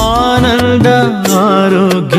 ಆನಂದ ಆರೋಗ್ಯ